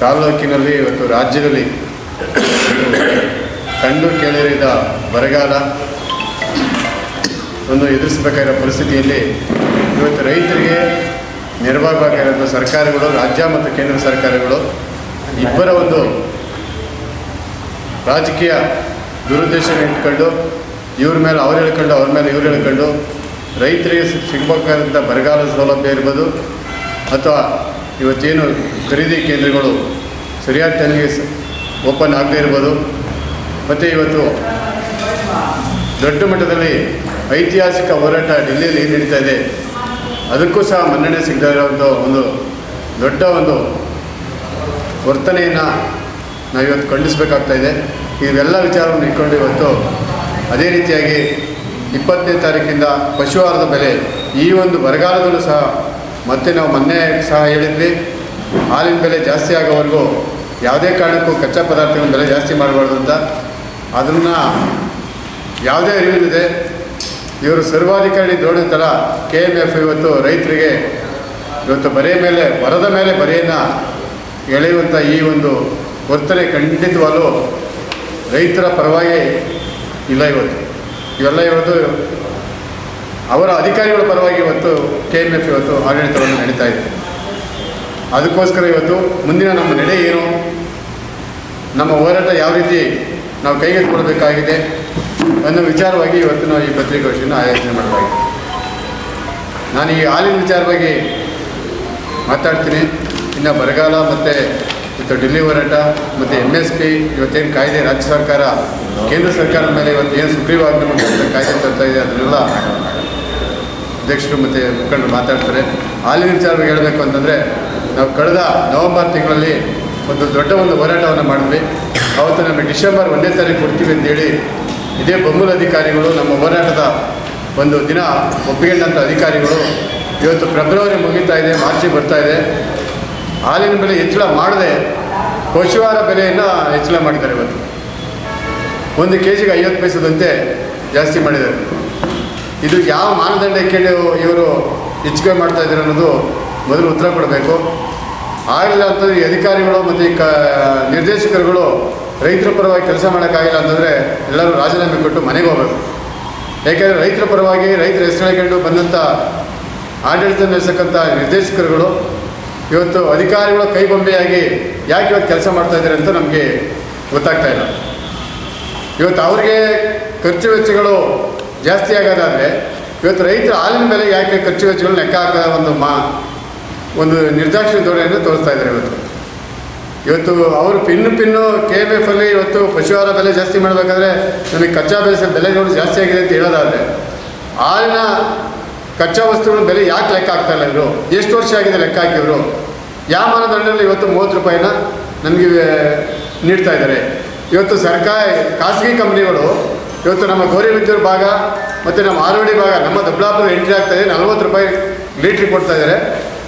ತಾಲ್ಲೂಕಿನಲ್ಲಿ ಇವತ್ತು ರಾಜ್ಯದಲ್ಲಿ ಕಂಡು ಕೇಳಿರಿದ ಬರಗಾಲ ಒಂದು ಎದುರಿಸಬೇಕಾಗಿರೋ ಪರಿಸ್ಥಿತಿಯಲ್ಲಿ ಇವತ್ತು ರೈತರಿಗೆ ನೆರವಾಗಬೇಕಾಗಿರೋ ಸರ್ಕಾರಗಳು, ರಾಜ್ಯ ಮತ್ತು ಕೇಂದ್ರ ಸರ್ಕಾರಗಳು ಇಬ್ಬರ ಒಂದು ರಾಜಕೀಯ ದುರುದ್ದೇಶ ಇಟ್ಕೊಂಡು ಇವ್ರ ಮೇಲೆ ಅವ್ರು ಹೇಳ್ಕೊಂಡು ಅವ್ರ ಮೇಲೆ ಇವ್ರು ಹೇಳ್ಕೊಂಡು ರೈತರಿಗೆ ಸಿಗ್ಬೇಕಾದಂಥ ಬರಗಾಲ ಸೌಲಭ್ಯ ಇರ್ಬೋದು ಅಥವಾ ಇವತ್ತೇನು ಖರೀದಿ ಕೇಂದ್ರಗಳು ಸರಿಯಾದ ಟೈಮಿಗೆ ಓಪನ್ ಆಗದೇ ಇರ್ಬೋದು. ಮತ್ತು ಇವತ್ತು ದೊಡ್ಡ ಮಟ್ಟದಲ್ಲಿ ಐತಿಹಾಸಿಕ ಹೋರಾಟ ಡೆಲ್ಲಿಯಲ್ಲಿ ಏನು ನಡೀತಾ ಇದೆ, ಅದಕ್ಕೂ ಸಹ ಮನ್ನಣೆ ಸಿಗದೇ ಇರೋವಂಥ ಒಂದು ದೊಡ್ಡ ಒಂದು ವರ್ತನೆಯನ್ನು ನಾವಿವತ್ತು ಖಂಡಿಸಬೇಕಾಗ್ತಾ ಇದೆ. ಇವೆಲ್ಲ ವಿಚಾರವನ್ನು ಇಟ್ಕೊಂಡು ಇವತ್ತು ಅದೇ ರೀತಿಯಾಗಿ ಇಪ್ಪತ್ತನೇ ತಾರೀಕಿಂದ ಪಶು ಆಹಾರದ ಬೆಲೆ ಈ ಒಂದು ಬರಗಾಲದಲ್ಲೂ ಸಹ ಮತ್ತೆ ನಾವು ಮೊನ್ನೆ ಸಹ ಹೇಳಿದ್ವಿ, ಹಾಲಿನ ಬೆಲೆ ಜಾಸ್ತಿ ಆಗೋವರೆಗೂ ಯಾವುದೇ ಕಾರಣಕ್ಕೂ ಕಚ್ಚಾ ಪದಾರ್ಥಗಳ ಬೆಲೆ ಜಾಸ್ತಿ ಮಾಡಬಾರ್ದು ಅಂತ. ಅದನ್ನು ಯಾವುದೇ ಅರಿವಿಲ್ಲದೆ ಇವರು ಸರ್ವಾಧಿಕಾರಿ ಧೋರಣೆ ಥರ ಕೆ ಎಂ ಎಫ್ ಇವತ್ತು ರೈತರಿಗೆ ಇವತ್ತು ಬರೆಯ ಮೇಲೆ ಬರದ ಮೇಲೆ ಬರೆಯನ್ನು ಎಳೆಯುವಂಥ ಈ ಒಂದು ವರ್ತನೆ ಖಂಡಿತವಾಗಲೂ ರೈತರ ಪರವಾಗಿ ಇಲ್ಲ ಇವತ್ತು. ಇವೆಲ್ಲ ಇವತ್ತು ಅವರ ಅಧಿಕಾರಿಗಳ ಪರವಾಗಿ ಇವತ್ತು ಕೆ ಎಂ ಎಫ್ ಇವತ್ತು ಆಡಳಿತವನ್ನು ನಡೀತಾ ಇದೆ. ಅದಕ್ಕೋಸ್ಕರ ಇವತ್ತು ಮುಂದಿನ ನಮ್ಮ ನಡೆ ಏನು? ನಮ್ಮ ಹೋರಾಟ ಯಾವ ರೀತಿ ನಾವು ಕೈಗೆತ್ತಿಕೊಳ್ಬೇಕಾಗಿದೆ ಅನ್ನೋ ವಿಚಾರವಾಗಿ ಇವತ್ತು ನಾವು ಈ ಪತ್ರಿಕಾಗೋಷ್ಠಿಯನ್ನು ಆಯೋಜನೆ ಮಾಡಬೇಕು ನಾನು ಈ ಹಾಲಿನ ವಿಚಾರವಾಗಿ ಮಾತಾಡ್ತೀನಿ. ಇನ್ನು ಬರಗಾಲ ಮತ್ತು ಇವತ್ತು ಡೆಲ್ಲಿ ಹೋರಾಟ ಮತ್ತು ಎಂ ಎಸ್ ಪಿ ಇವತ್ತೇನು ಕಾಯ್ದೆ ರಾಜ್ಯ ಸರ್ಕಾರ, ಕೇಂದ್ರ ಸರ್ಕಾರದ ಮೇಲೆ ಇವತ್ತು ಏನು ಸುಗ್ರೀವಾಜ್ಞೆ ಕಾಯ್ದೆ ತರ್ತಾ ಇದೆ ಅದನ್ನೆಲ್ಲ ಅಧ್ಯಕ್ಷರು ಮತ್ತು ಮುಖಂಡರು ಮಾತಾಡ್ತಾರೆ. ಹಾಲಿನ ವಿಚಾರವಾಗಿ ಹೇಳಬೇಕು ಅಂತಂದರೆ, ನಾವು ಕಳೆದ ನವೆಂಬರ್ ತಿಂಗಳಲ್ಲಿ ಒಂದು ದೊಡ್ಡ ಒಂದು ಹೋರಾಟವನ್ನು ಮಾಡಿದ್ವಿ. ಅವತ್ತು ನಮಗೆ ಡಿಸೆಂಬರ್ ಒಂದನೇ ತಾರೀಕು ಕೊಡ್ತೀವಿ ಅಂತೇಳಿ ಇದೇ ಬೊಮ್ಮಲ ಅಧಿಕಾರಿಗಳು ನಮ್ಮ ಹೋರಾಟದ ಒಂದು ದಿನ ಒಪ್ಪಿಕೊಂಡಂಥ ಅಧಿಕಾರಿಗಳು ಇವತ್ತು ಫೆಬ್ರವರಿ ಮುಗಿತಾ ಇದೆ, ಮಾರ್ಚಿಗೆ ಬರ್ತಾ ಇದೆ. ಹಾಲಿನ ಬೆಲೆ ಹೆಚ್ಚಳ ಮಾಡದೆ ಪಶುವಾರ ಬೆಲೆಯನ್ನು ಹೆಚ್ಚಳ ಮಾಡಿದ್ದಾರೆ ಇವತ್ತು. ಒಂದು ಕೆ ಜಿಗೆ ಐವತ್ತು ಪೈಸದಂತೆ ಜಾಸ್ತಿ ಮಾಡಿದ್ದಾರೆ. ಇದು ಯಾವ ಮಾನದಂಡ ಕೇಳಿ ಇವರು ಹೆಚ್ಚಿಗೆ ಮಾಡ್ತಾ ಇದ್ದೀರ ಅನ್ನೋದು ಮೊದಲು ಉತ್ತರ ಕೊಡಬೇಕು. ಆಗಲಿಲ್ಲ ಅಂತಂದರೆ ಈ ಅಧಿಕಾರಿಗಳು ಮತ್ತು ಈ ಕ, ನಿರ್ದೇಶಕರುಗಳು ರೈತರ ಪರವಾಗಿ ಕೆಲಸ ಮಾಡೋಕ್ಕಾಗಿಲ್ಲ ಅಂತಂದರೆ ಎಲ್ಲರೂ ರಾಜೀನಾಮೆ ಕೊಟ್ಟು ಮನೆಗೆ ಹೋಗಬೇಕು. ಯಾಕೆಂದರೆ ರೈತರ ಪರವಾಗಿ ರೈತರ ಹೆಸರು ಹೇಳ್ಕೊಂಡು ಬಂದಂಥ ಆಡಳಿತ ನಡೆಸಕ್ಕಂಥ ನಿರ್ದೇಶಕರುಗಳು ಇವತ್ತು ಅಧಿಕಾರಿಗಳ ಕೈಗೊಂಬೆಯಾಗಿ ಯಾಕೆ ಇವತ್ತು ಕೆಲಸ ಮಾಡ್ತಾ ಇದ್ದಾರೆ ಅಂತ ನಮಗೆ ಗೊತ್ತಾಗ್ತಾ ಇಲ್ಲ. ಇವತ್ತು ಅವ್ರಿಗೆ ಖರ್ಚು ವೆಚ್ಚಗಳು ಜಾಸ್ತಿ ಆಗೋದಾದರೆ ಇವತ್ತು ರೈತರ ಹಾಲಿನ ಬೆಲೆ ಯಾಕೆ ಖರ್ಚು ವೆಚ್ಚಗಳನ್ನ ಲೆಕ್ಕ ಹಾಕೋ ಒಂದು ಮಾ, ಒಂದು ನಿರ್ದಾಕ್ಷಿಣ್ಯ ಧೋರಣೆಯನ್ನು ತೋರಿಸ್ತಾ ಇದ್ದಾರೆ ಇವತ್ತು. ಇವತ್ತು ಅವರು ಪಿನ್ನು ಪಿನ್ನು ಕೆ ಎಂ ಎಫ್ ಅಲ್ಲಿ ಇವತ್ತು ಪಶು ಆಹಾರ ಬೆಲೆ ಜಾಸ್ತಿ ಮಾಡಬೇಕಾದ್ರೆ ನಮಗೆ ಕಚ್ಚಾ ಬೆಲೆ ಬೆಲೆಗಳು ಜಾಸ್ತಿ ಆಗಿದೆ ಅಂತ ಹೇಳೋದಾದರೆ ಹಾಲಿನ ಕಚ್ಚಾ ವಸ್ತುಗಳ ಬೆಲೆ ಯಾಕೆ ಲೆಕ್ಕ ಹಾಕ್ತಾ ಇಲ್ಲ ಇವರು? ಎಷ್ಟು ವರ್ಷ ಆಗಿದೆ ಲೆಕ್ಕ ಹಾಕಿವರು ಯಾವ ಮಾನದಂಡದಲ್ಲಿ ಇವತ್ತು ಮೂವತ್ತು ರೂಪಾಯಿನ ನಮಗೆ ನೀಡ್ತಾ ಇದ್ದಾರೆ. ಇವತ್ತು ಸರ್ಕಾರ, ಖಾಸಗಿ ಕಂಪ್ನಿಗಳು ಇವತ್ತು ನಮ್ಮ ಗೌರಿಬಿದ್ದೂರು ಭಾಗ ಮತ್ತು ನಮ್ಮ ಆರೋಡಿ ಭಾಗ ನಮ್ಮ ದೊಡ್ಡಾಪುರ ಎಂಟ್ರಿ ಆಗ್ತಾ ಇದೆ. ನಲ್ವತ್ತು ರೂಪಾಯಿ ಲೀಟ್ರಿಗೆ ಕೊಡ್ತಾ ಇದ್ದಾರೆ.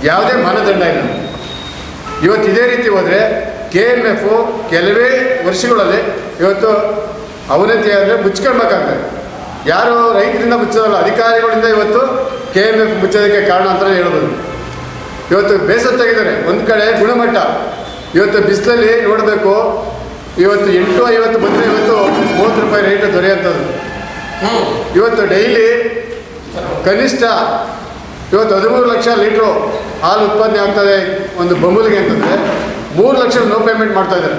ಯಾವುದೇ ಮಾನದಂಡ ಇಲ್ಲ. ಇವತ್ತು ಇದೇ ರೀತಿ ಹೋದರೆ ಕೆ ಎಂ ಎಫ್ ಕೆಲವೇ ವರ್ಷಗಳಲ್ಲಿ ಇವತ್ತು ಅವನತಿ ಅಂದರೆ ಮುಚ್ಕೊಳ್ಬೇಕಾಗ್ತದೆ. ಯಾರು ರೈತರಿಂದ ಮುಚ್ಚೋದಲ್ಲ, ಅಧಿಕಾರಿಗಳಿಂದ ಇವತ್ತು ಕೆ ಎಂ ಎಫ್ ಮುಚ್ಚೋದಕ್ಕೆ ಕಾರಣ ಅಂತಲೇ ಹೇಳ್ಬೋದು. ಇವತ್ತು ಬೇಸತ್ತಾಗಿದ್ದಾರೆ. ಒಂದು ಕಡೆ ಗುಣಮಟ್ಟ. ಇವತ್ತು ಬಿಸಿಲಲ್ಲಿ ನೋಡಬೇಕು ಇವತ್ತು ಎಂಟು ಐವತ್ತು ಬಂದರೆ ಇವತ್ತು ಮೂವತ್ತು ರೂಪಾಯಿ ರೇಟ್ ದೊರೆಯುವಂಥದ್ದು. ಇವತ್ತು ಡೈಲಿ ಕನಿಷ್ಠ ಇವತ್ತು ಹದಿಮೂರು ಲಕ್ಷ ಲೀಟ್ರು ಹಾಲು ಉತ್ಪಾದನೆ ಆಗ್ತದೆ ಒಂದು ಬೊಂಬುಲಿಗೆ ಅಂತಂದರೆ ಮೂರು ಲಕ್ಷ ನೋ ಪೇಮೆಂಟ್ ಮಾಡ್ತಾ ಇದ್ದಾರೆ.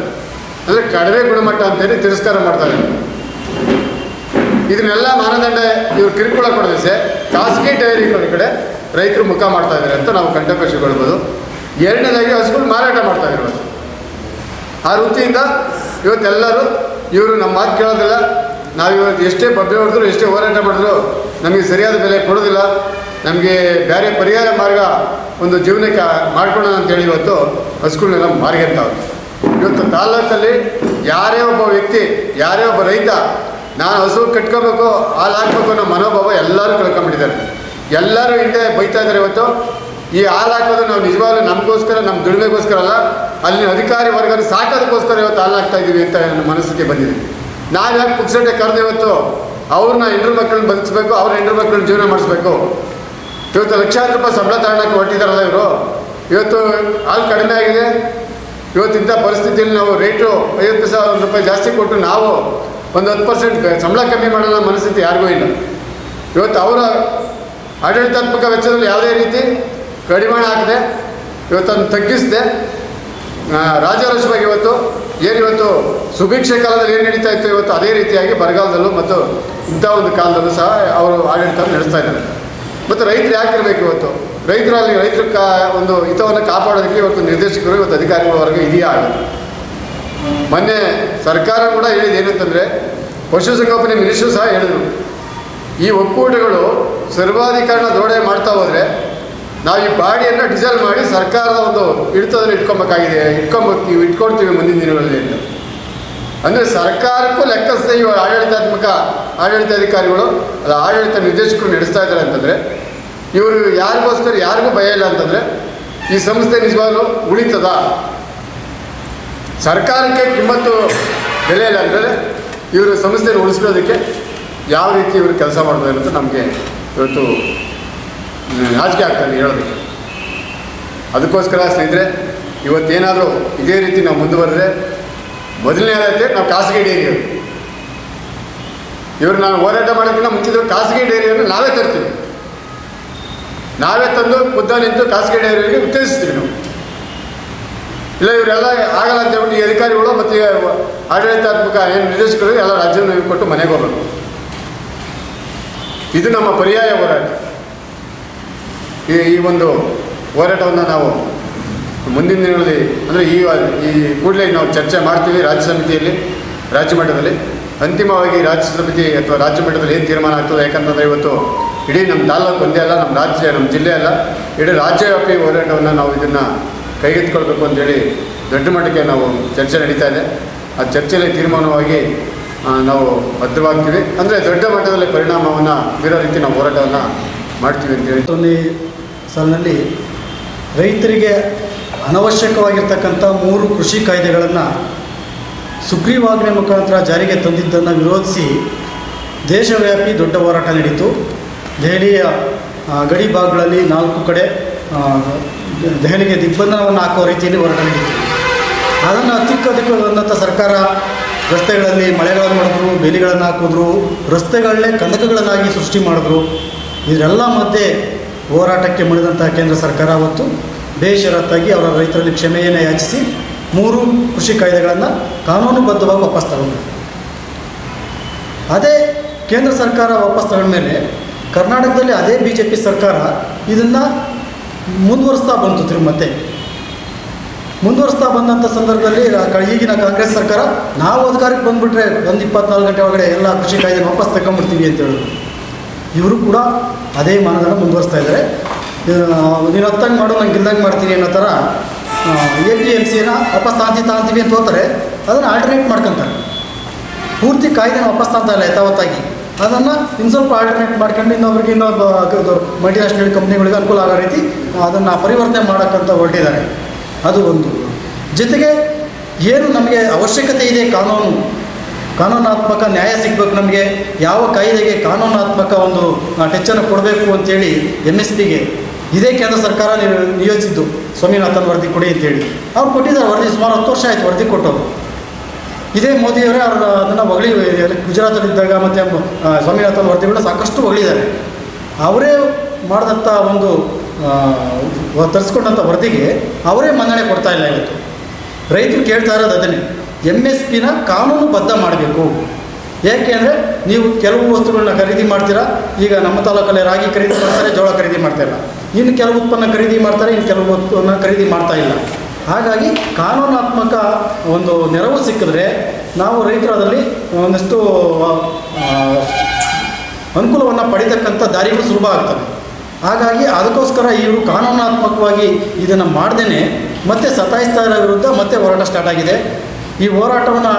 ಅಂದರೆ ಕಡಿಮೆ ಗುಣಮಟ್ಟ ಅಂತೇಳಿ ತಿರಸ್ಕಾರ ಮಾಡ್ತಾರೆ ಇದನ್ನೆಲ್ಲ ಮಾನದಂಡ ಇವರು ಕಿರುಕುಳ ಕೊಡದೆ ಖಾಸಗಿ ಡೈರಿಗಳ ಕಡೆ ರೈತರು ಮುಖ ಮಾಡ್ತಾ ಇದ್ದಾರೆ ಅಂತ ನಾವು ಕಂಠಪರಿಸಿಕೊಳ್ಬೋದು ಎರಡನೇದಾಗಿ ಹಸುಗಳು ಮಾರಾಟ ಮಾಡ್ತಾ ಇದ್ದಾರೆ ಆ ವೃತ್ತಿಯಿಂದ ಇವತ್ತೆಲ್ಲರೂ ಇವರು ನಮ್ಮ ಮಾತು ಕೇಳೋದಿಲ್ಲ. ನಾವು ಇವತ್ತು ಎಷ್ಟೇ ಬಬ್ಬೆ ಹೊಡೆದ್ರು, ಎಷ್ಟೇ ಹೋರಾಟ ಮಾಡಿದ್ರು, ನಮಗೆ ಸರಿಯಾದ ಬೆಲೆ ಕೊಡೋದಿಲ್ಲ. ನಮಗೆ ಬೇರೆ ಪರಿಹಾರ ಮಾರ್ಗ ಒಂದು ಜೀವನಕ್ಕೆ ಮಾಡ್ಕೊಳ್ಳೋಣ ಅಂತೇಳಿ ಇವತ್ತು ಹಸುಗಳನ್ನೆಲ್ಲ ಅಂತ ಇವತ್ತು ತಾಲೂಕಲ್ಲಿ ಯಾರೇ ಒಬ್ಬ ವ್ಯಕ್ತಿ, ಯಾರೇ ಒಬ್ಬ ರೈತ, ನಾನು ಹಸು ಕಟ್ಕೋಬೇಕು, ಹಾಲು ಹಾಕ್ಬೇಕು ಅನ್ನೋ ಮನೋಭಾವ ಎಲ್ಲರೂ ಕಳ್ಕೊಂಬಿಟ್ಟಿದ್ದಾರೆ ಎಲ್ಲರೂ ಹಿಂದೆ ಬೈತಾ ಇದ್ದಾರೆ ಇವತ್ತು. ಈ ಹಾಲು ಹಾಕೋದು ನಾವು ನಿಜವಾಗ್ಲೂ ನಮಗೋಸ್ಕರ ನಮ್ಮ ದುಡಿಮೆಗೋಸ್ಕರ ಅಲ್ಲ, ಅಲ್ಲಿನ ಅಧಿಕಾರಿ ವರ್ಗ ಸಾಕೋದಕ್ಕೋಸ್ಕರ ಇವತ್ತು ಹಾಲು ಹಾಕ್ತಾ ಇದ್ದೀವಿ ಅಂತ ನನ್ನ ಮನಸ್ಸಿಗೆ ಬಂದಿದೆ. ನಾವು ಯಾಕೆ ಪುಕ್ಸಟ್ಟೆ ಕರೆದು ಇವತ್ತು ಅವ್ರನ್ನ ಹೆಂಡ್ರ ಮಕ್ಕಳನ್ನ ಬದುಕಬೇಕು ಅವ್ರ ಹೆಂಡ್ರ ಮಕ್ಕಳನ್ನ ಜೀವನ ಮಾಡಿಸ್ಬೇಕು? ಇವತ್ತು ಲಕ್ಷಾಂತರ ರೂಪಾಯಿ ಸಂಬಳ ತಗೊಂಡಕ್ಕೆ ಹೊಟ್ಟಿದಾರಲ್ಲ ಇವರು. ಇವತ್ತು ಹಾಲು ಕಡಿಮೆ ಆಗಿದೆ. ಇವತ್ತು ಇಂಥ ಪರಿಸ್ಥಿತಿಯಲ್ಲಿ ನಾವು ರೇಟು ಐವತ್ತು ಸಾವಿರ ರೂಪಾಯಿ ಜಾಸ್ತಿ ಕೊಟ್ಟು ನಾವು ಒಂದು ಹತ್ತು ಪರ್ಸೆಂಟ್ ಸಂಬಳ ಕಮ್ಮಿ ಮಾಡೋಣ ಮನಸ್ಥಿತಿ ಯಾರಿಗೂ ಇಲ್ಲ. ಇವತ್ತು ಅವರ ಆಡಳಿತಾತ್ಮಕ ವೆಚ್ಚದಲ್ಲಿ ಯಾವುದೇ ರೀತಿ ಕಡಿವಾಣ ಆಗಿದೆ. ಇವತ್ತನ್ನು ತಗ್ಗಿಸಿದೆ. ರಾಜಾರೋಷವಾಗಿ ಇವತ್ತು ಏನಿವತ್ತು ಸುಭಿಕ್ಷೆ ಕಾಲದಲ್ಲಿ ಏನು ನಡೀತಾ ಇತ್ತು ಇವತ್ತು ಅದೇ ರೀತಿಯಾಗಿ ಬರಗಾಲದಲ್ಲೂ ಮತ್ತು ಇಂಥ ಒಂದು ಕಾಲದಲ್ಲೂ ಸಹ ಅವರು ಆಡಳಿತ ನಡೆಸ್ತಾ ಇದ್ದಾರೆ. ಮತ್ತು ರೈತರು ಯಾಕಿರಬೇಕು ಇವತ್ತು? ರೈತರಲ್ಲಿ ರೈತರ ಕಾ ಒಂದು ಹಿತವನ್ನು ಕಾಪಾಡೋದಕ್ಕೆ ಇವತ್ತು ನಿರ್ದೇಶಕರು ಇವತ್ತು ಅಧಿಕಾರಿಗಳ ವರ್ಗ ಇದೆಯೇ ಆಗುತ್ತೆ ಮೊನ್ನೆ ಸರ್ಕಾರ ಕೂಡ ಹೇಳಿದ ಏನಂತಂದರೆ ಪಶುಸಂಗೋಪನೆ ಮಿನಿಸ್ಟ್ರು ಸಹ ಹೇಳಿದರು. ಈ ಒಕ್ಕೂಟಗಳು ಸರ್ವಾಧಿಕರಣ ದೋಡೆ ಮಾಡ್ತಾ ಹೋದರೆ ನಾವು ಈ ಬಾಡಿಯನ್ನು ಡಿಸೈಲ್ ಮಾಡಿ ಸರ್ಕಾರದ ಒಂದು ಹಿಡಿತದಲ್ಲಿ ಇಟ್ಕೊಬೇಕಾಗಿದೆ. ಇಟ್ಕೊಂಬರ್ತೀವಿ ಇಟ್ಕೊಡ್ತೀವಿ ಮುಂದಿನ ದಿನಗಳಲ್ಲಿ ಅಂತ. ಅಂದರೆ ಸರ್ಕಾರಕ್ಕೂ ಲೆಕ್ಕಿಸದೆ ಇವಾಗ ಆಡಳಿತಾತ್ಮಕ ಆಡಳಿತಾಧಿಕಾರಿಗಳು, ಅಲ್ಲ ಆಡಳಿತ ನಿರ್ದೇಶಕರು ನಡೆಸ್ತಾ ಇದ್ದಾರೆ ಅಂತಂದರೆ, ಇವರು ಯಾರಿಗೋಸ್ಕರ ಯಾರಿಗೂ ಭಯ ಇಲ್ಲ ಅಂತಂದರೆ, ಈ ಸಂಸ್ಥೆ ನಿಜವಾಗ್ಲೂ ಉಳಿತದ? ಸರ್ಕಾರಕ್ಕೆ ಕಿಮ್ಮತ್ತು ಬೆಲೆ ಇಲ್ಲ ಅಂದರೆ ಇವರು ಸಂಸ್ಥೆಯನ್ನು ಉಳಿಸ್ಕೊಳ್ಳೋದಕ್ಕೆ ಯಾವ ರೀತಿ ಇವರು ಕೆಲಸ ಮಾಡ್ಬೋದು ಅಂತ ನಮಗೆ ಇವತ್ತು ನಾಚಿಕೆ ಆಗ್ತಾನೆ ಹೇಳೋದಕ್ಕೆ. ಅದಕ್ಕೋಸ್ಕರ ಸ್ನೇಹಿತರೆ, ಇವತ್ತೇನಾದರೂ ಇದೇ ರೀತಿ ನಾವು ಮುಂದುವರೆದ್ರೆ ಮೊದಲನೇ ಆದ್ಯತೆ ನಾವು ಖಾಸಗಿ ಡೈರಿಯವರು ಇವರು ನಾನು ಹೋರಾಟ ಮಾಡೋಕ್ಕಿಂತ ಮುಂಚಿದ್ರು ಖಾಸಗಿ ಡೈರಿಯನ್ನು ನಾವೇ ತರ್ತೀವಿ. ನಾವೇ ತಂದು ಖುದ್ದ ನಿಂತು ಖಾಸಗಿ ಡೈರಿಯವರಿಗೆ ಉತ್ತೇಜಿಸ್ತೀವಿ ನಾವು. ಇಲ್ಲ ಇವರೆಲ್ಲ ಆಗಲ್ಲ ಅಂತ ಹೇಳ್ಬಿಟ್ಟು ಈ ಅಧಿಕಾರಿಗಳು ಮತ್ತು ಆಡಳಿತಾತ್ಮಕ ಏನು ನಿರ್ದೇಶಕರು ಎಲ್ಲ ರಾಜ್ಯವನ್ನು ಕೊಟ್ಟು ಮನೆಗೆ ಹೋಗಬೇಕು ಇದು ನಮ್ಮ ಪರ್ಯಾಯ ಹೋರಾಟ. ಈ ಈ ಒಂದು ಹೋರಾಟವನ್ನು ನಾವು ಮುಂದಿನ ದಿನಗಳಲ್ಲಿ, ಅಂದರೆ ಈ ಈ ಕೂಡಲೇ ನಾವು ಚರ್ಚೆ ಮಾಡ್ತೀವಿ ರಾಜ್ಯ ಸಮಿತಿಯಲ್ಲಿ, ರಾಜ್ಯ ಮಟ್ಟದಲ್ಲಿ. ಅಂತಿಮವಾಗಿ ರಾಜ್ಯ ಸಮಿತಿ ಅಥವಾ ರಾಜ್ಯ ಮಟ್ಟದಲ್ಲಿ ಏನು ತೀರ್ಮಾನ ಆಗ್ತದೆ? ಯಾಕಂತಂದರೆ ಇವತ್ತು ಇಡೀ ನಮ್ಮ ತಾಲೂಕು ಒಂದೇ ಅಲ್ಲ, ನಮ್ಮ ರಾಜ್ಯ, ನಮ್ಮ ಜಿಲ್ಲೆ ಅಲ್ಲ. ಇಡೀ ರಾಜ್ಯವ್ಯಾಪಿ ಹೋರಾಟವನ್ನು ನಾವು ಇದನ್ನು ಕೈಗೆತ್ತಿಕೊಳ್ಬೇಕು ಅಂತೇಳಿ ದೊಡ್ಡ ಮಟ್ಟಕ್ಕೆ ನಾವು ಚರ್ಚೆ ನಡೀತಾ ಇದೆ. ಆ ಚರ್ಚೆಯಲ್ಲಿ ತೀರ್ಮಾನವಾಗಿ ನಾವು ಭದ್ರವಾಗ್ತೀವಿ ಅಂದರೆ ದೊಡ್ಡ ಮಟ್ಟದಲ್ಲಿ ಪರಿಣಾಮವನ್ನು ಬೀರೋ ರೀತಿ ನಾವು ಹೋರಾಟವನ್ನು ಮಾಡ್ತೀವಿ ಅಂತೇಳಿ ಮತ್ತೊಂದು ಸಾಲಿನಲ್ಲಿ ರೈತರಿಗೆ ಅನವಶ್ಯಕವಾಗಿರ್ತಕ್ಕಂಥ ಮೂರು ಕೃಷಿ ಕಾಯ್ದೆಗಳನ್ನು ಸುಗ್ರೀವಾಜ್ಞೆ ಮುಖಾಂತರ ಜಾರಿಗೆ ತಂದಿದ್ದನ್ನು ವಿರೋಧಿಸಿ ದೇಶವ್ಯಾಪಿ ದೊಡ್ಡ ಹೋರಾಟ ನಡೀತು. ದೆಹಲಿಯ ಗಡಿ ಭಾಗಗಳಲ್ಲಿ ನಾಲ್ಕು ಕಡೆ ದೆಹಲಿಗೆ ದಿಗ್ಬಂಧನವನ್ನು ಹಾಕುವ ರೀತಿಯಲ್ಲಿ ಹೋರಾಟ ನಡೀತು. ಅದನ್ನು ಅತಿಕ್ಕದಕ್ಕಂಥ ಸರ್ಕಾರ ರಸ್ತೆಗಳಲ್ಲಿ ಮಳೆಗಳನ್ನು ಮಾಡಿದ್ರು ಬೇಲಿಗಳನ್ನು ಹಾಕಿದ್ರು ರಸ್ತೆಗಳನ್ನೇ ಕಂದಕಗಳನ್ನಾಗಿ ಸೃಷ್ಟಿ ಮಾಡಿದ್ರು. ಇದರೆಲ್ಲ ಮಧ್ಯೆ ಹೋರಾಟಕ್ಕೆ ಮುಳಿದಂತಹ ಕೇಂದ್ರ ಸರ್ಕಾರ ಅವತ್ತು ಬೇಷರತ್ತಾಗಿ ಅವರ ರೈತರಲ್ಲಿ ಕ್ಷಮೆಯನ್ನು ಯಾಚಿಸಿ ಮೂರು ಕೃಷಿ ಕಾಯ್ದೆಗಳನ್ನು ಕಾನೂನುಬದ್ಧವಾಗಿ ವಾಪಸ್ ತಗೊಂಡ್ರು. ಅದೇ ಕೇಂದ್ರ ಸರ್ಕಾರ ವಾಪಸ್ ತಗೊಂಡ ಮೇಲೆ ಕರ್ನಾಟಕದಲ್ಲಿ ಅದೇ ಬಿ ಜೆ ಪಿ ಸರ್ಕಾರ ಇದನ್ನು ಮುಂದುವರಿಸ್ತಾ ಬಂತು ತಿರು ಮತ್ತೆ ಮುಂದುವರಿಸ್ತಾ ಬಂದಂಥ ಸಂದರ್ಭದಲ್ಲಿ ಈಗಿನ ಕಾಂಗ್ರೆಸ್ ಸರ್ಕಾರ, ನಾವು ಅಧಿಕಾರಕ್ಕೆ ಬಂದುಬಿಟ್ರೆ ಒಂದು ಇಪ್ಪತ್ನಾಲ್ಕು ಗಂಟೆ ಒಳಗಡೆ ಎಲ್ಲ ಕೃಷಿ ಕಾಯ್ದೆ ವಾಪಸ್ ತಗೊಂಡ್ಬಿಡ್ತೀವಿ ಅಂತ ಹೇಳಿದ್ರು. ಇವರು ಕೂಡ ಅದೇ ಮಾನದಂಡ ಮುಂದುವರಿಸ್ತಾ ಇದ್ದಾರೆ. ನೀನು ಹತ್ತಂಗೆ ಮಾಡು, ನಂಗೆ ಇಲ್ದಂಗೆ ಮಾಡ್ತೀನಿ ಅನ್ನೋ ಥರ ಎ ಪಿ ಎಂ ಸಿನ ವಾಪಸ್ ತಾಂತಿ, ತಾಂತೀವಿ ಅಂತ ಹೋಗ್ತಾರೆ. ಅದನ್ನು ಆಲ್ಟರ್ನೇಟ್ ಮಾಡ್ಕೊತಾರೆ. ಪೂರ್ತಿ ಕಾಯ್ದೆನ ವಾಪಸ್ ತಾಂತ ಇಲ್ಲ ಯಥಾವತ್ತಾಗಿ. ಅದನ್ನು ಇನ್ನು ಸ್ವಲ್ಪ ಆಲ್ಟರ್ನೇಟ್ ಮಾಡ್ಕೊಂಡು ಇನ್ನೊಬ್ರಿಗೆ ಇನ್ನೊಬ್ಬ ಮಲ್ಟಿನ್ಯಾಷನಲ್ ಕಂಪ್ನಿಗಳಿಗೆ ಅನುಕೂಲ ಆಗೋ ರೀತಿ, ಅದನ್ನು ಪರಿವರ್ತನೆ ಮಾಡೋಕ್ಕಂತ ಹೊರಟಿದ್ದಾರೆ. ಅದು ಒಂದು. ಜೊತೆಗೆ, ಏನು ನಮಗೆ ಅವಶ್ಯಕತೆ ಇದೆ ಕಾನೂನು ಕಾನೂನಾತ್ಮಕ ನ್ಯಾಯ ಸಿಗಬೇಕು ನಮಗೆ. ಯಾವ ಕಾಯ್ದೆಗೆ ಕಾನೂನಾತ್ಮಕ ಒಂದು ಟೆಚ್ಚನ್ನು ಕೊಡಬೇಕು ಅಂತೇಳಿ ಎಂ ಎಸ್ ಪಿಗೆ ಇದೇ ಕೇಂದ್ರ ಸರ್ಕಾರ ನಿಯೋ- ನಿಯೋಜಿಸಿದ್ದು. ಸ್ವಾಮಿನಾಥನ್ ವರದಿ ಕೊಡಿ ಅಂತೇಳಿ. ಅವ್ರು ಕೊಟ್ಟಿದ್ದಾರೆ ವರದಿ, ಸುಮಾರು ಹತ್ತು ವರ್ಷ ಆಯಿತು ವರದಿ ಕೊಟ್ಟವರು ಇದೇ ಮೋದಿಯವರೇ ಅವರು ಅದನ್ನು ಹೊಗಳಿ ಗುಜರಾತಲ್ಲಿದ್ದಾಗ ಮತ್ತು ಸ್ವಾಮಿನಾಥನ್ ವರದಿಗಳನ್ನ ಸಾಕಷ್ಟು ಹೊಗಳಿದ್ದಾರೆ. ಅವರೇ ಮಾಡಿದಂಥ ಒಂದು ತರಿಸ್ಕೊಂಡಂಥ ವರದಿಗೆ ಅವರೇ ಮನ್ನಣೆ ಕೊಡ್ತಾ ಇಲ್ಲ ಇವತ್ತು. ರೈತರು ಕೇಳ್ತಾ ಇರೋದು ಅದನ್ನೇ. ಎಂ ಎಸ್ ಪಿನ ಕಾನೂನುಬದ್ಧ ಮಾಡಬೇಕು. ಏಕೆ ಅಂದರೆ ನೀವು ಕೆಲವು ವಸ್ತುಗಳನ್ನ ಖರೀದಿ ಮಾಡ್ತೀರಾ, ಈಗ ನಮ್ಮ ತಾಲೂಕಲ್ಲಿ ರಾಗಿ ಖರೀದಿ ಮಾಡ್ತಾರೆ, ಜೋಳ ಖರೀದಿ ಮಾಡ್ತಾ ಇಲ್ಲ. ಇನ್ನು ಕೆಲವು ಉತ್ಪನ್ನ ಖರೀದಿ ಮಾಡ್ತಾರೆ, ಇನ್ನು ಕೆಲವು ಉತ್ಪನ್ನ ಖರೀದಿ ಮಾಡ್ತಾ ಇಲ್ಲ. ಹಾಗಾಗಿ ಕಾನೂನಾತ್ಮಕ ಒಂದು ನೆರವು ಸಿಕ್ಕಿದ್ರೆ ನಾವು ರೈತರು ಅದರಲ್ಲಿ ಒಂದಷ್ಟು ಅನುಕೂಲವನ್ನು ಪಡಿತಕ್ಕಂಥ ದಾರಿಗಳು ಸುಲಭ ಆಗ್ತವೆ. ಹಾಗಾಗಿ ಅದಕ್ಕೋಸ್ಕರ ಇವರು ಕಾನೂನಾತ್ಮಕವಾಗಿ ಇದನ್ನು ಮಾಡ್ದೇ ಮತ್ತೆ ಸತಾಯಿಸ್ತಾ ವಿರುದ್ಧ ಮತ್ತೆ ಹೋರಾಟ ಸ್ಟಾರ್ಟ್ ಆಗಿದೆ. ಈ ಹೋರಾಟವನ್ನು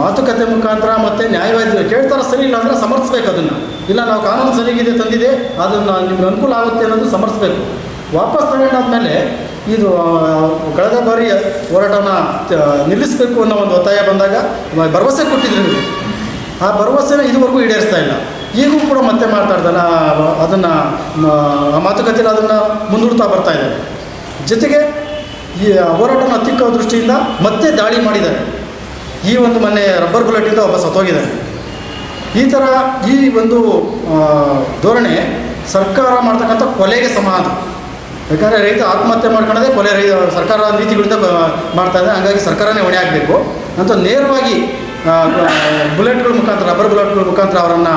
ಮಾತುಕತೆ ಮುಖಾಂತರ ಮತ್ತು ನ್ಯಾಯವಾದಿ ಕೇಳ್ತಾರೆ ಸರಿ ಇಲ್ಲ ಅಂದರೆ ಸಮರ್ಥಿಸ್ಬೇಕು ಅದನ್ನು. ಇಲ್ಲ, ನಾವು ಕಾನೂನು ಸರಿಗಿದೆ ತಂದಿದೆ, ಅದನ್ನು ನಿಮ್ಗೆ ಅನುಕೂಲ ಆಗುತ್ತೆ ಅನ್ನೋದು ಸಮರ್ಥಿಸ್ಬೇಕು. ವಾಪಸ್ ತಗೊಂಡಾದ್ಮೇಲೆ ಇದು ಕಳೆದ ಬಾರಿ ಹೋರಾಟನ ನಿಲ್ಲಿಸಬೇಕು ಅನ್ನೋ ಒಂದು ಒತ್ತಾಯ ಬಂದಾಗ ಭರವಸೆ ಕೊಟ್ಟಿದ್ರು ನೀವು ಆ ಭರವಸೆನ ಇದುವರೆಗೂ ಈಡೇರಿಸ್ತಾ ಇಲ್ಲ. ಈಗೂ ಕೂಡ ಮತ್ತೆ ಮಾತಾಡ್ತಾನೆ ಅದನ್ನು ಆ ಅದನ್ನು ಮುಂದೂಡ್ತಾ ಬರ್ತಾ ಇದ್ದಾರೆ. ಜೊತೆಗೆ ಈ ಹೋರಾಟವನ್ನು ಹತ್ತಿಕ್ಕೋ ದೃಷ್ಟಿಯಿಂದ ಮತ್ತೆ ದಾಳಿ ಮಾಡಿದ್ದಾರೆ. ಈ ಒಂದು ಮೊನ್ನೆ ರಬ್ಬರ್ ಬುಲೆಟಿಂದ ಒಬ್ಬ ಸತ್ತೋಗಿದ್ದಾರೆ. ಈ ಥರ ಈ ಒಂದು ಧೋರಣೆ ಸರ್ಕಾರ ಮಾಡ್ತಕ್ಕಂಥ ಕೊಲೆಗೆ ಸಮಾನ ಯಾಕಂದರೆ ರೈತ ಆತ್ಮಹತ್ಯೆ ಮಾಡ್ಕೊಳ್ಳೋದೇ ಕೊಲೆ ರೈತ, ಸರ್ಕಾರ ನೀತಿಗಳಿಂದ ಇದೆ. ಹಾಗಾಗಿ ಸರ್ಕಾರನೇ ಹೊಣೆ ಆಗಬೇಕು. ಅಂತ ನೇರವಾಗಿ ಬುಲೆಟ್ಗಳ ಮುಖಾಂತರ, ರಬ್ಬರ್ ಬುಲೆಟ್ಗಳ ಮುಖಾಂತರ ಅವರನ್ನು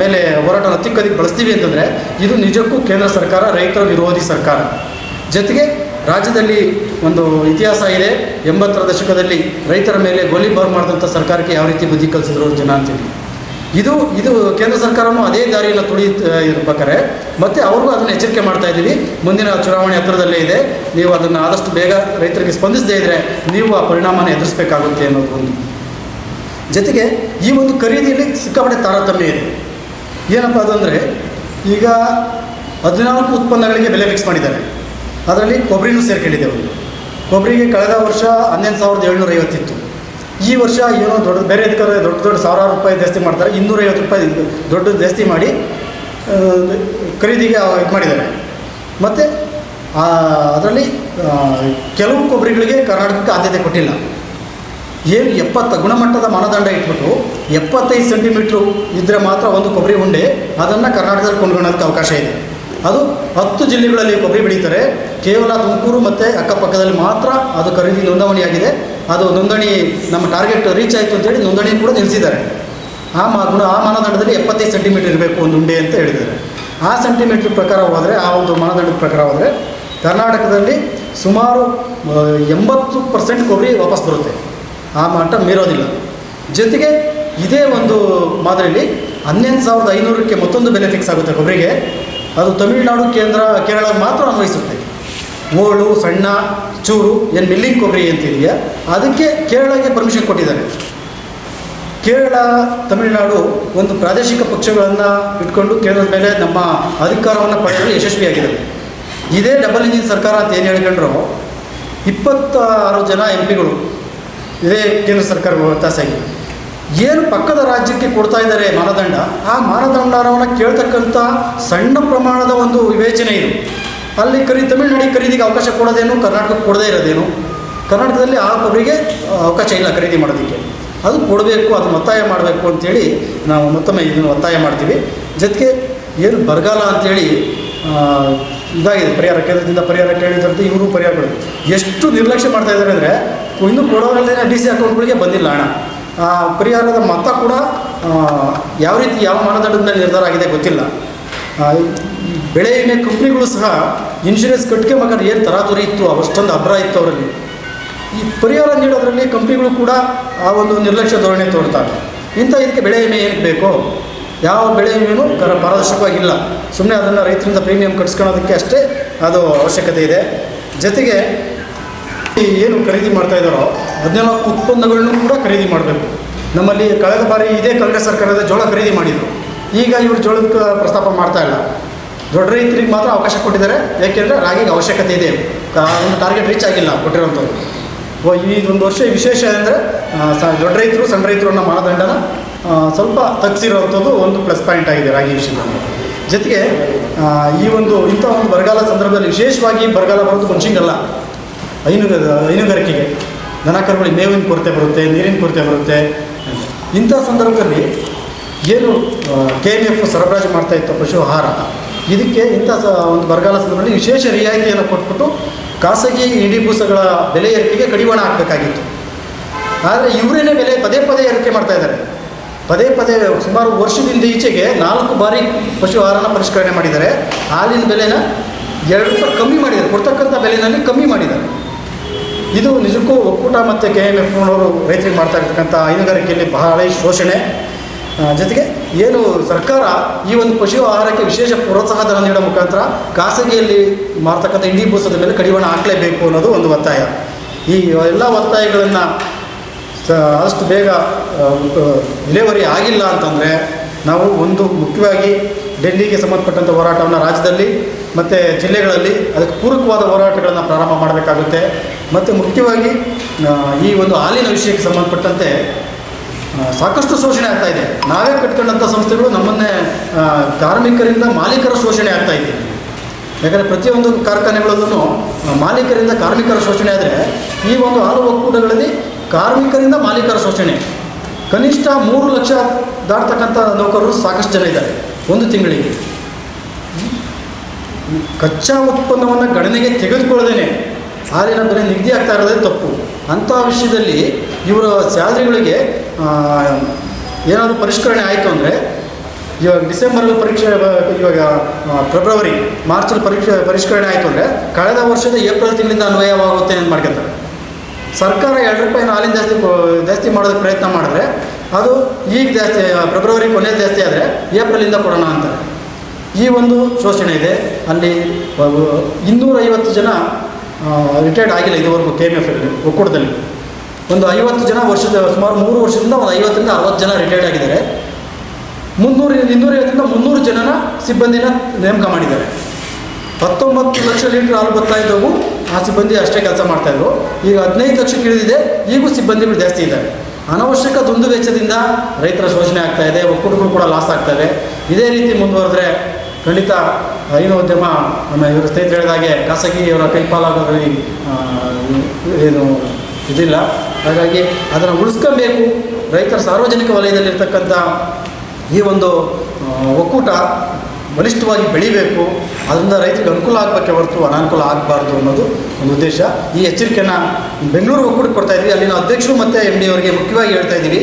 ಮೇಲೆ ಹೋರಾಟ ಹತ್ತಿಕ್ಕೋದಕ್ಕೆ ಬಳಸ್ತೀವಿ ಅಂತಂದರೆ ಇದು ನಿಜಕ್ಕೂ ಕೇಂದ್ರ ಸರ್ಕಾರ, ರೈತರ ವಿರೋಧಿ ಸರ್ಕಾರ. ಜೊತೆಗೆ ರಾಜ್ಯದಲ್ಲಿ ಒಂದು ಇತಿಹಾಸ ಇದೆ. ಎಂಬತ್ತರ ದಶಕದಲ್ಲಿ ರೈತರ ಮೇಲೆ ಗೋಲಿಬಾರ್ ಮಾಡಿದಂಥ ಸರ್ಕಾರಕ್ಕೆ ಯಾವ ರೀತಿ ಬುದ್ಧಿ ಕಲಿಸಿದ್ರು ಜನ ಅಂತೀವಿ ಇದು ಇದು ಕೇಂದ್ರ ಸರ್ಕಾರವೂ ಅದೇ ದಾರಿಯನ್ನು ತುಳಿ ಇರ್ಬೇಕಾರೆ ಮತ್ತೆ ಅವ್ರಿಗೂ ಅದನ್ನು ಎಚ್ಚರಿಕೆ ಮಾಡ್ತಾ ಇದ್ದೀವಿ. ಮುಂದಿನ ಚುನಾವಣೆ ಹತ್ತಿರದಲ್ಲೇ ಇದೆ. ನೀವು ಅದನ್ನು ಆದಷ್ಟು ಬೇಗ ರೈತರಿಗೆ ಸ್ಪಂದಿಸದೇ ಇದ್ದರೆ ನೀವು ಆ ಪರಿಣಾಮನ ಎದುರಿಸಬೇಕಾಗುತ್ತೆ ಅನ್ನೋದು ಒಂದು. ಜೊತೆಗೆ ಈ ಒಂದು ಖರೀದಿಯಲ್ಲಿ ಸಿಕ್ಕಾಪಟ್ಟೆ ತಾರತಮ್ಯ ಇದೆ. ಏನಪ್ಪ ಅದು ಅಂದರೆ ಈಗ ಹದಿನಾಲ್ಕು ಉತ್ಪನ್ನಗಳಿಗೆ ಬೆಲೆ ಫಿಕ್ಸ್ ಮಾಡಿದ್ದಾರೆ. ಅದರಲ್ಲಿ ಕೊಬ್ಬರಿನೂ ಸೇರ್ಕೊಂಡಿದೆ ಒಂದು ಕೊಬ್ಬರಿಗೆ ಕಳೆದ ವರ್ಷ ಹನ್ನೊಂದು ಸಾವಿರದ ಏಳ್ನೂರ ಐವತ್ತಿತ್ತು ಈ ವರ್ಷ ಏನೋ ದೊಡ್ಡ, ಬೇರೆ ಅಧಿಕಾರ ದೊಡ್ಡ ದೊಡ್ಡ ಸಾವಿರಾರು ರೂಪಾಯಿ ಜಾಸ್ತಿ ಮಾಡ್ತಾರೆ. ಇನ್ನೂರೈವತ್ತು ರೂಪಾಯಿ ದೊಡ್ಡ ಜಾಸ್ತಿ ಮಾಡಿ ಖರೀದಿಗೆ ಇದು ಮಾಡಿದ್ದಾರೆ. ಮತ್ತು ಅದರಲ್ಲಿ ಕೆಲವು ಕೊಬ್ಬರಿಗಳಿಗೆ ಕರ್ನಾಟಕಕ್ಕೆ ಆದ್ಯತೆ ಕೊಟ್ಟಿಲ್ಲ. ಏನು ಎಪ್ಪತ್ತ, ಗುಣಮಟ್ಟದ ಮಾನದಂಡ ಇಟ್ಬಿಟ್ಟು ಎಪ್ಪತ್ತೈದು ಸೆಂಟಿಮೀಟ್ರು ಇದ್ದರೆ ಮಾತ್ರ ಒಂದು ಕೊಬ್ಬರಿ ಉಂಡೆ, ಅದನ್ನು ಕರ್ನಾಟಕದಲ್ಲಿ ಕೊಂಡ್ಕೊಳ್ಳೋದಕ್ಕೆ ಅವಕಾಶ ಇದೆ. ಅದು ಹತ್ತು ಜಿಲ್ಲೆಗಳಲ್ಲಿ ಕೊಬ್ಬರಿ ಬೆಳೀತಾರೆ ಕೇವಲ ತುಮಕೂರು ಮತ್ತು ಅಕ್ಕಪಕ್ಕದಲ್ಲಿ ಮಾತ್ರ ಅದು ಖರೀದಿ ನೋಂದಣಿಯಾಗಿದೆ. ಅದು ನೋಂದಣಿ ನಮ್ಮ ಟಾರ್ಗೆಟ್ ರೀಚ್ ಆಯಿತು ಅಂತೇಳಿ ನೋಂದಣಿ ಕೂಡ ನಿಲ್ಲಿಸಿದ್ದಾರೆ. ಆ ಮಾ ಆ ಮಾನದಂಡದಲ್ಲಿ ಎಪ್ಪತ್ತೈದು ಸೆಂಟಿಮೀಟರ್ ಇರಬೇಕು ಒಂದು ಉಂಡೆ ಅಂತ ಹೇಳಿದ್ದಾರೆ. ಆ ಸೆಂಟಿಮೀಟ್ರ್ ಪ್ರಕಾರ ಹೋದರೆ, ಆ ಒಂದು ಮಾನದಂಡದ ಪ್ರಕಾರ ಹೋದರೆ ಕರ್ನಾಟಕದಲ್ಲಿ ಸುಮಾರು ಎಂಬತ್ತು ಪರ್ಸೆಂಟ್ ಕೊಬ್ಬರಿ ವಾಪಸ್ ಬರುತ್ತೆ. ಆ ಮಟ್ಟ ಮೀರೋದಿಲ್ಲ. ಜೊತೆಗೆ ಇದೇ ಒಂದು ಮಾದರಿಯಲ್ಲಿ ಹನ್ನೊಂದು ಸಾವಿರದ ಐನೂರಕ್ಕೆ ಮತ್ತೊಂದು ಬೆಲೆ ಫಿಕ್ಸ್ ಆಗುತ್ತೆ ಕೊಬ್ಬರಿಗೆ. ಅದು ತಮಿಳುನಾಡು ಕೇಂದ್ರ, ಕೇರಳ ಮಾತ್ರ ಅನ್ವಯಿಸುತ್ತೆ. ಓಳು, ಸಣ್ಣ, ಚೂರು, ಏನು ಮಿಲ್ಲಿಂಗ್ ಕೊಬ್ಬರಿ ಅಂತಿದೆಯಾ? ಅದಕ್ಕೆ ಕೇರಳಕ್ಕೆ ಪರ್ಮಿಷನ್ ಕೊಟ್ಟಿದ್ದಾರೆ. ಕೇರಳ, ತಮಿಳುನಾಡು ಒಂದು ಪ್ರಾದೇಶಿಕ ಪಕ್ಷಗಳನ್ನು ಇಟ್ಕೊಂಡು ಕೇರಳದ ಮೇಲೆ ನಮ್ಮ ಅಧಿಕಾರವನ್ನು ಪಡೆಯಲು ಯಶಸ್ವಿಯಾಗಿದ್ದಾರೆ. ಇದೇ ಡಬಲ್ ಇಂಜಿನ್ ಸರ್ಕಾರ ಅಂತ ಏನು ಹೇಳ್ಕೊಂಡ್ರು? ಇಪ್ಪತ್ತಾರು ಜನ ಎಂ ಪಿಗಳು ಇದೇ ಕೇಂದ್ರ ಸರ್ಕಾರ ವ್ಯತ್ಯಾಸಾಗಿ ಏನು ಪಕ್ಕದ ರಾಜ್ಯಕ್ಕೆ ಕೊಡ್ತಾ ಇದ್ದಾರೆ ಮಾನದಂಡ? ಆ ಮಾನದಂಡವನ್ನು ಕೇಳ್ತಕ್ಕಂಥ ಸಣ್ಣ ಪ್ರಮಾಣದ ಒಂದು ವಿವೇಚನೆ ಇದು. ಅಲ್ಲಿ ಕರಿ ತಮಿಳುನಾಡಿಗೆ ಖರೀದಿಗೆ ಅವಕಾಶ ಕೊಡೋದೇನು ಕರ್ನಾಟಕಕ್ಕೆ ಕೊಡದೇ ಇರೋದೇನು? ಕರ್ನಾಟಕದಲ್ಲಿ ಆ ಕೊಬ್ಬರಿಗೆ ಅವಕಾಶ ಇಲ್ಲ ಖರೀದಿ ಮಾಡೋದಕ್ಕೆ. ಅದು ಕೊಡಬೇಕು ಅದು ಒತ್ತಾಯ ಮಾಡಬೇಕು ಅಂತೇಳಿ ನಾವು ಮತ್ತೊಮ್ಮೆ ಇದನ್ನು ಒತ್ತಾಯ ಮಾಡ್ತೀವಿ. ಜೊತೆಗೆ ಏನು ಬರಗಾಲ ಅಂತೇಳಿ ಆ, ಇದಾಗಿದೆ. ಪರಿಹಾರ ಕೇಂದ್ರದಿಂದ ಪರಿಹಾರ ಕೇಳಿದಂತೆ ಇವರು ಪರಿಹಾರ ಕೊಡಿ ಎಷ್ಟು ನಿರ್ಲಕ್ಷ್ಯ ಮಾಡ್ತಾ ಇದ್ದಾರೆ ಅಂದರೆ ಇನ್ನೂ ಕೊಡೋದ್ರಲ್ಲೇ ಡಿ ಸಿ ಅಕೌಂಟ್ಗಳಿಗೆ ಬಂದಿಲ್ಲ ಹಣ. ಪರಿಹಾರದ ಮೊತ್ತ ಕೂಡ ಯಾವ ರೀತಿ ಯಾವ ಮಾನದಂಡದ ಮೇಲೆ ನಿರ್ಧಾರ ಆಗಿದೆ ಗೊತ್ತಿಲ್ಲ. ಬೆಳೆ ವಿಮೆ ಕಂಪ್ನಿಗಳು ಸಹ ಇನ್ಶೂರೆನ್ಸ್ ಕಟ್ಟಿಗೆ ಮಗ ಏನು ತರಾತುರಿ ಇತ್ತು, ಅವಷ್ಟೊಂದು ಅಭ್ರ ಇತ್ತು ಅವರಲ್ಲಿ. ಈ ಪರಿಹಾರ ನೀಡೋದರಲ್ಲಿ ಕಂಪ್ನಿಗಳು ಕೂಡ ಆ ಒಂದು ನಿರ್ಲಕ್ಷ್ಯ ಧೋರಣೆ ತೋರ್ತಾರೆ. ಇಂಥ ಇದಕ್ಕೆ ಬೆಳೆ ವಿಮೆ ಏನಕ್ಕೆ ಬೇಕೋ? ಯಾವ ಬೆಳೆ ವಿಮೆನೂ ಕರ ಪಾರದರ್ಶಕವಾಗಿಲ್ಲ. ಸುಮ್ಮನೆ ಅದನ್ನು ರೈತರಿಂದ ಪ್ರೀಮಿಯಂ ಕಟ್ಸ್ಕೊಳ್ಳೋದಕ್ಕೆ ಅಷ್ಟೇ ಅದು ಅವಶ್ಯಕತೆ ಇದೆ. ಜೊತೆಗೆ ಏನು ಖರೀದಿ ಮಾಡ್ತಾ ಇದ್ದಾರೋ ಅದನ್ನೆಲ್ಲ ಉತ್ಪನ್ನಗಳನ್ನು ಕೂಡ ಖರೀದಿ ಮಾಡಬೇಕು. ನಮ್ಮಲ್ಲಿ ಕಳೆದ ಬಾರಿ ಇದೇ ಕಾಂಗ್ರೆಸ್ ಸರ್ಕಾರದ ಜೋಳ ಖರೀದಿ ಮಾಡಿದರು. ಈಗ ಇವರು ಜೋಳಕ್ಕೆ ಪ್ರಸ್ತಾಪ ಮಾಡ್ತಾ ಇಲ್ಲ. ದೊಡ್ಡ ರೈತರಿಗೆ ಮಾತ್ರ ಅವಕಾಶ ಕೊಟ್ಟಿದ್ದಾರೆ. ಯಾಕೆಂದರೆ ರಾಗಿಗೆ ಅವಶ್ಯಕತೆ ಇದೆ. ಒಂದು ಟಾರ್ಗೆಟ್ ರೀಚ್ ಆಗಿಲ್ಲ ಕೊಟ್ಟಿರೋಂಥದ್ದು ಒಂದು ವರ್ಷ ವಿಶೇಷ ಅಂದರೆ ದೊಡ್ಡ ರೈತರು, ಸಣ್ಣ ರೈತರು ಅನ್ನೋ ಮಾನದಂಡನ ಸ್ವಲ್ಪ ತಗ್ಸಿರೋವಂಥದ್ದು ಒಂದು ಪ್ಲಸ್ ಪಾಯಿಂಟ್ ಆಗಿದೆ ರಾಗಿ ವಿಷಯದಲ್ಲಿ. ಜೊತೆಗೆ ಈ ಒಂದು ಇಂಥ ಒಂದು ಬರಗಾಲ ಸಂದರ್ಭದಲ್ಲಿ ವಿಶೇಷವಾಗಿ ಬರಗಾಲ ಬರೋದು ಮುಂಚಿಂಗಲ್ಲ ಹೈನುಗ ಹೈನುಗಾರಿಕೆಗೆ ದನ ಕರುಗಳಿಗೆ ಮೇವಿನ ಕೊರತೆ ಬರುತ್ತೆ, ನೀರಿನ ಕೊರತೆ ಬರುತ್ತೆ. ಇಂಥ ಸಂದರ್ಭದಲ್ಲಿ ಏನು ಕೆ ಎಂ ಎಫ್ ಸರಬರಾಜು ಮಾಡ್ತಾ ಇತ್ತು ಪಶು ಆಹಾರ? ಇದಕ್ಕೆ ಇಂಥ ಸ, ಒಂದು ಬರಗಾಲ ಸಂದರ್ಭದಲ್ಲಿ ವಿಶೇಷ ರಿಯಾಯಿತಿಯನ್ನು ಕೊಟ್ಬಿಟ್ಟು ಖಾಸಗಿ ಇಡೀ ಭೂಸಗಳ ಬೆಲೆ ಏರಿಕೆಗೆ ಕಡಿವಾಣ ಹಾಕಬೇಕಾಗಿತ್ತು. ಆದರೆ ಇವರೇನೇ ಬೆಲೆ ಪದೇ ಪದೇ ಏರಿಕೆ ಮಾಡ್ತಾ ಇದ್ದಾರೆ. ಪದೇ ಪದೇ ಸುಮಾರು ವರ್ಷದಿಂದ ಈಚೆಗೆ ನಾಲ್ಕು ಬಾರಿ ಪಶು ಆಹಾರನ ಪರಿಷ್ಕರಣೆ ಮಾಡಿದ್ದಾರೆ. ಹಾಲಿನ ಬೆಲೆನ ಎರಡು ರೂಪಾಯಿ ಕಮ್ಮಿ ಮಾಡಿದ್ದಾರೆ. ಕೊಡ್ತಕ್ಕಂಥ ಬೆಲೆನಲ್ಲಿ ಕಮ್ಮಿ ಮಾಡಿದ್ದಾರೆ. ಇದು ನಿಜಕ್ಕೂ ಒಕ್ಕೂಟ ಮತ್ತು ಕೆ ಎಂ ಎಫ್ ಅವರು ರೈತರಿಗೆ ಮಾಡ್ತಾ ಇರ್ತಕ್ಕಂಥ ಹೈನುಗಾರಿಕೆಯಲ್ಲಿ ಬಹಳ ಶೋಷಣೆ. ಜೊತೆಗೆ ಏನು ಸರ್ಕಾರ ಈ ಒಂದು ಪಶು ಆಹಾರಕ್ಕೆ ವಿಶೇಷ ಪ್ರೋತ್ಸಾಹ ಧನ ನೀಡೋ ಮುಖಾಂತರ ಖಾಸಗಿಯಲ್ಲಿ ಮಾಡ್ತಕ್ಕಂಥ ಇಂಡಿ ಭೂಸದ ಮೇಲೆ ಕಡಿವಾಣ ಹಾಕಲೇಬೇಕು ಅನ್ನೋದು ಒಂದು ಒತ್ತಾಯ. ಈ ಎಲ್ಲ ಒತ್ತಾಯಗಳನ್ನು ಅಷ್ಟು ಬೇಗ ಡಿಲೆವರಿ ಆಗಿಲ್ಲ ಅಂತಂದರೆ ನಾವು ಒಂದು ಮುಖ್ಯವಾಗಿ ಡೆಲ್ಲಿಗೆ ಸಂಬಂಧಪಟ್ಟಂಥ ಹೋರಾಟವನ್ನು ರಾಜ್ಯದಲ್ಲಿ ಮತ್ತು ಜಿಲ್ಲೆಗಳಲ್ಲಿ ಅದಕ್ಕೆ ಪೂರಕವಾದ ಹೋರಾಟಗಳನ್ನು ಪ್ರಾರಂಭ ಮಾಡಬೇಕಾಗುತ್ತೆ. ಮತ್ತು ಮುಖ್ಯವಾಗಿ ಈ ಒಂದು ಹಾಲಿನ ವಿಷಯಕ್ಕೆ ಸಂಬಂಧಪಟ್ಟಂತೆ ಸಾಕಷ್ಟು ಶೋಷಣೆ ಆಗ್ತಾ ಇದೆ. ನಾವೇ ಕಟ್ಕೊಂಡಂಥ ಸಂಸ್ಥೆಗಳು ನಮ್ಮನ್ನೇ ಕಾರ್ಮಿಕರಿಂದ ಮಾಲೀಕರ ಶೋಷಣೆ ಆಗ್ತಾ ಇದೆ. ಯಾಕಂದರೆ ಪ್ರತಿಯೊಂದು ಕಾರ್ಖಾನೆಗಳಲ್ಲೂ ಮಾಲೀಕರಿಂದ ಕಾರ್ಮಿಕರ ಶೋಷಣೆ ಆದರೆ, ಈ ಒಂದು ಹಾಲು ಒಕ್ಕೂಟಗಳಲ್ಲಿ ಕಾರ್ಮಿಕರಿಂದ ಮಾಲೀಕರ ಶೋಷಣೆ. ಕನಿಷ್ಠ ಮೂರು ಲಕ್ಷ ದಾಟ್ತಕ್ಕಂಥ ನೌಕರರು ಸಾಕಷ್ಟು ಜನ ಇದ್ದಾರೆ. ಒಂದು ತಿಂಗಳಿಗೆ. ಕಚ್ಚಾ ಉತ್ಪನ್ನವನ್ನು ಗಣನೆಗೆ ತೆಗೆದುಕೊಳ್ಳದೇನೆ. ಹಾಲಿನ ಬೆಲೆ ನಿಗದಿ ಆಗ್ತಾ ಇರೋದೇ ತಪ್ಪು. ಅಂಥ ವಿಷಯದಲ್ಲಿ ಇವರ ಸ್ಯಾಲ್ರಿಗಳಿಗೆ ಏನಾದರೂ ಪರಿಷ್ಕರಣೆ ಆಯಿತು ಅಂದರೆ, ಇವಾಗ ಡಿಸೆಂಬರಲ್ಲಿ ಪರೀಕ್ಷೆ, ಇವಾಗ ಫೆಬ್ರವರಿ ಮಾರ್ಚಲ್ಲಿ ಪರೀಕ್ಷೆ, ಪರಿಷ್ಕರಣೆ ಆಯಿತು ಅಂದರೆ, ಕಳೆದ ವರ್ಷದ ಏಪ್ರಿಲ್ ತಿಂಗಳಿಂದ ಅನ್ವಯವಾಗುತ್ತೆ ಅಂತ ಮಾಡ್ಕೊತಾರೆ. ಸರ್ಕಾರ ಎರಡು ರೂಪಾಯಿ ಹಾಲಿನ ಜಾಸ್ತಿ ಜಾಸ್ತಿ ಮಾಡೋದಕ್ಕೆ ಪ್ರಯತ್ನ ಮಾಡಿದ್ರೆ ಅದು ಈಗ ಜಾಸ್ತಿ ಫೆಬ್ರವರಿ ಕೊನೆ ಜಾಸ್ತಿ ಆದರೆ ಏಪ್ರಿಲಿಂದ ಕೊಡೋಣ ಅಂತಾರೆ. ಈ ಒಂದು ಶೋಷಣೆ ಇದೆ. ಅಲ್ಲಿ ಇನ್ನೂರೈವತ್ತು ಜನ ರಿಟೈರ್ಡ್ ಆಗಿಲ್ಲ ಇದುವರೆಗೂ ಕೆ ಎಂ ಎಫ್ ಅಲ್ಲಿ, ಒಕ್ಕೂಟದಲ್ಲಿ. ಒಂದು ಐವತ್ತು ಜನ ವರ್ಷದ, ಸುಮಾರು ಮೂರು ವರ್ಷದಿಂದ ಒಂದು ಐವತ್ತರಿಂದ ಅರವತ್ತು ಜನ ರಿಟೈರ್ಡ್ ಆಗಿದ್ದಾರೆ. ಮುನ್ನೂರು, ಇನ್ನೂರೈವತ್ತರಿಂದ ಮುನ್ನೂರು ಜನನ ಸಿಬ್ಬಂದಿನ ನೇಮಕ ಮಾಡಿದ್ದಾರೆ. ಹತ್ತೊಂಬತ್ತು ಲಕ್ಷ ಲೀಟ್ರ್ ಹಾಲು ಬರ್ತಾ ಇದ್ದವು, ಆ ಸಿಬ್ಬಂದಿ ಅಷ್ಟೇ ಕೆಲಸ ಮಾಡ್ತಾಯಿದ್ರು ಈಗ ಹದಿನೈದು ಲಕ್ಷಕ್ಕೆ ಇಳಿದಿದೆ, ಈಗೂ ಸಿಬ್ಬಂದಿಗಳು ಜಾಸ್ತಿ ಇದ್ದಾರೆ. ಅನವಶ್ಯಕ ದುಂದು ವೆಚ್ಚದಿಂದ ರೈತರ ಶೋಷಣೆ ಆಗ್ತಾ ಇದೆ ಒಕ್ಕೂಟಗಳು ಕೂಡ ಲಾಸ್ ಆಗ್ತವೆ ಇದೇ. ರೀತಿ ಮುಂದುವರೆದ್ರೆ ಖಂಡಿತ ಹೈನು ನಮ್ಮ ಇವರು ಸ್ನೇಹಿತರು ಹೇಳಿದ ಹಾಗೆ ಖಾಸಗಿಯವರ ಕೈಪಾಲಾಗೋದ್ರಲ್ಲಿ ಏನು ಇದಿಲ್ಲ. ಹಾಗಾಗಿ ಅದನ್ನು ಉಳಿಸ್ಕೊಬೇಕು ರೈತರ ಸಾರ್ವಜನಿಕ ವಲಯದಲ್ಲಿರ್ತಕ್ಕಂಥ ಈ ಒಂದು ಒಕ್ಕೂಟ ಬಲಿಷ್ಠವಾಗಿ ಬೆಳಿಬೇಕು, ಅದರಿಂದ ರೈತರಿಗೆ ಅನುಕೂಲ ಆಗಬೇಕೆ ಹೊರತು ಅನಾನುಕೂಲ ಆಗಬಾರ್ದು ಅನ್ನೋದು ಒಂದು ಉದ್ದೇಶ. ಈ ಎಚ್ಚರಿಕೆಯನ್ನು ಬೆಂಗಳೂರು ಒಕ್ಕೂಟಕ್ಕೆ ಕೊಡ್ತಾ ಇದ್ವಿ. ಅಲ್ಲಿನ ಅಧ್ಯಕ್ಷರು ಮತ್ತು ಎಂ ಡಿ ಅವರಿಗೆ ಮುಖ್ಯವಾಗಿ ಹೇಳ್ತಾ ಇದ್ದೀವಿ.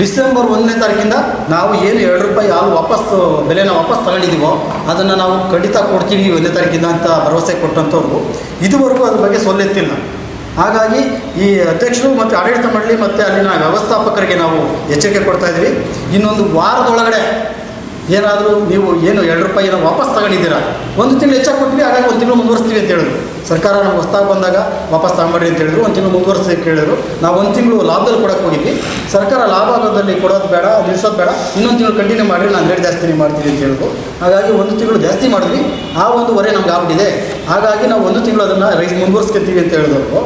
ಡಿಸೆಂಬರ್ ಒಂದನೇ ತಾರೀಕಿಂದ ನಾವು ಏನು ಎರಡು ರೂಪಾಯಿ ಹಾಲು ವಾಪಸ್, ಬೆಲೆನ ವಾಪಸ್ ತಗೊಂಡಿದ್ದೀವೋ ಅದನ್ನು ನಾವು ಖಂಡಿತ ಕೊಡ್ತೀವಿ ಒಂದನೇ ತಾರೀಕಿಂದ ಅಂತ ಭರವಸೆ ಕೊಟ್ಟಂಥವ್ರು. ಇದುವರೆಗೂ ಅದ್ರ ಬಗ್ಗೆ ಸೊಲ್ಲೆತ್ತಿಲ್ಲ. ಹಾಗಾಗಿ ಈ ಅಧ್ಯಕ್ಷರು ಮತ್ತು ಆಡಳಿತ ಮಂಡಳಿ ಮತ್ತು ಅಲ್ಲಿನ ವ್ಯವಸ್ಥಾಪಕರಿಗೆ ನಾವು ಎಚ್ಚರಿಕೆ ಕೊಡ್ತಾ ಇದ್ದೀವಿ. ಇನ್ನೊಂದು ವಾರದೊಳಗಡೆ ಏನಾದರೂ ನೀವು ಏನು ಎರಡು ರೂಪಾಯಿನ ವಾಪಸ್ ತಗೊಂಡಿದ್ದೀರಾ? ಒಂದು ತಿಂಗಳು ಹೆಚ್ಚಾಗಿ ಕೊಟ್ವಿ ಹಾಗಾಗಿ ಒಂದು ತಿಂಗಳು ಮುಂದುವರಿಸ್ತೀವಿ ಅಂತ ಹೇಳಿದ್ರು. ಸರ್ಕಾರ ನಮ್ಗೆ ಹೊಸ್ತಾಗಿ ಬಂದಾಗ ವಾಪಸ್ ತಗೊಂಬರ್ರಿ ಅಂತ ಹೇಳಿದ್ರು, ಒಂದು ತಿಂಗಳು ಮುಂದುವರಿಸಿ ಕೇಳಿದ್ರು. ನಾವು ಒಂದು ತಿಂಗಳು ಲಾಭದಲ್ಲಿ ಕೊಡಕ್ಕೆ ಹೋಗಿದ್ವಿ. ಸರ್ಕಾರ ಲಾಭದಲ್ಲಿ ಕೊಡೋದು ಬೇಡ ನಿಲ್ಲಿಸೋದು ಬೇಡ, ಇನ್ನೊಂದು ತಿಂಗಳು ಕಂಟಿನ್ಯೂ ಮಾಡಿರಿ, ನಾನು ರೇಟ್ ಜಾಸ್ತಿ ಮಾಡ್ತೀನಿ ಅಂತ ಹೇಳಿದ್ರು. ಹಾಗಾಗಿ ಒಂದು ತಿಂಗಳು ಜಾಸ್ತಿ ಮಾಡಿದ್ವಿ. ಆ ಒಂದು ಹೊರೆ ನಮ್ಗೆ ಆಗ್ಬಿಟ್ಟಿದೆ. ಹಾಗಾಗಿ ನಾವು ಒಂದು ತಿಂಗಳು ಅದನ್ನು ರೈಸ್ ಮುಂದುವರಿಸ್ಕೊತೀವಿ ಅಂತ ಹೇಳಿದ್ರು.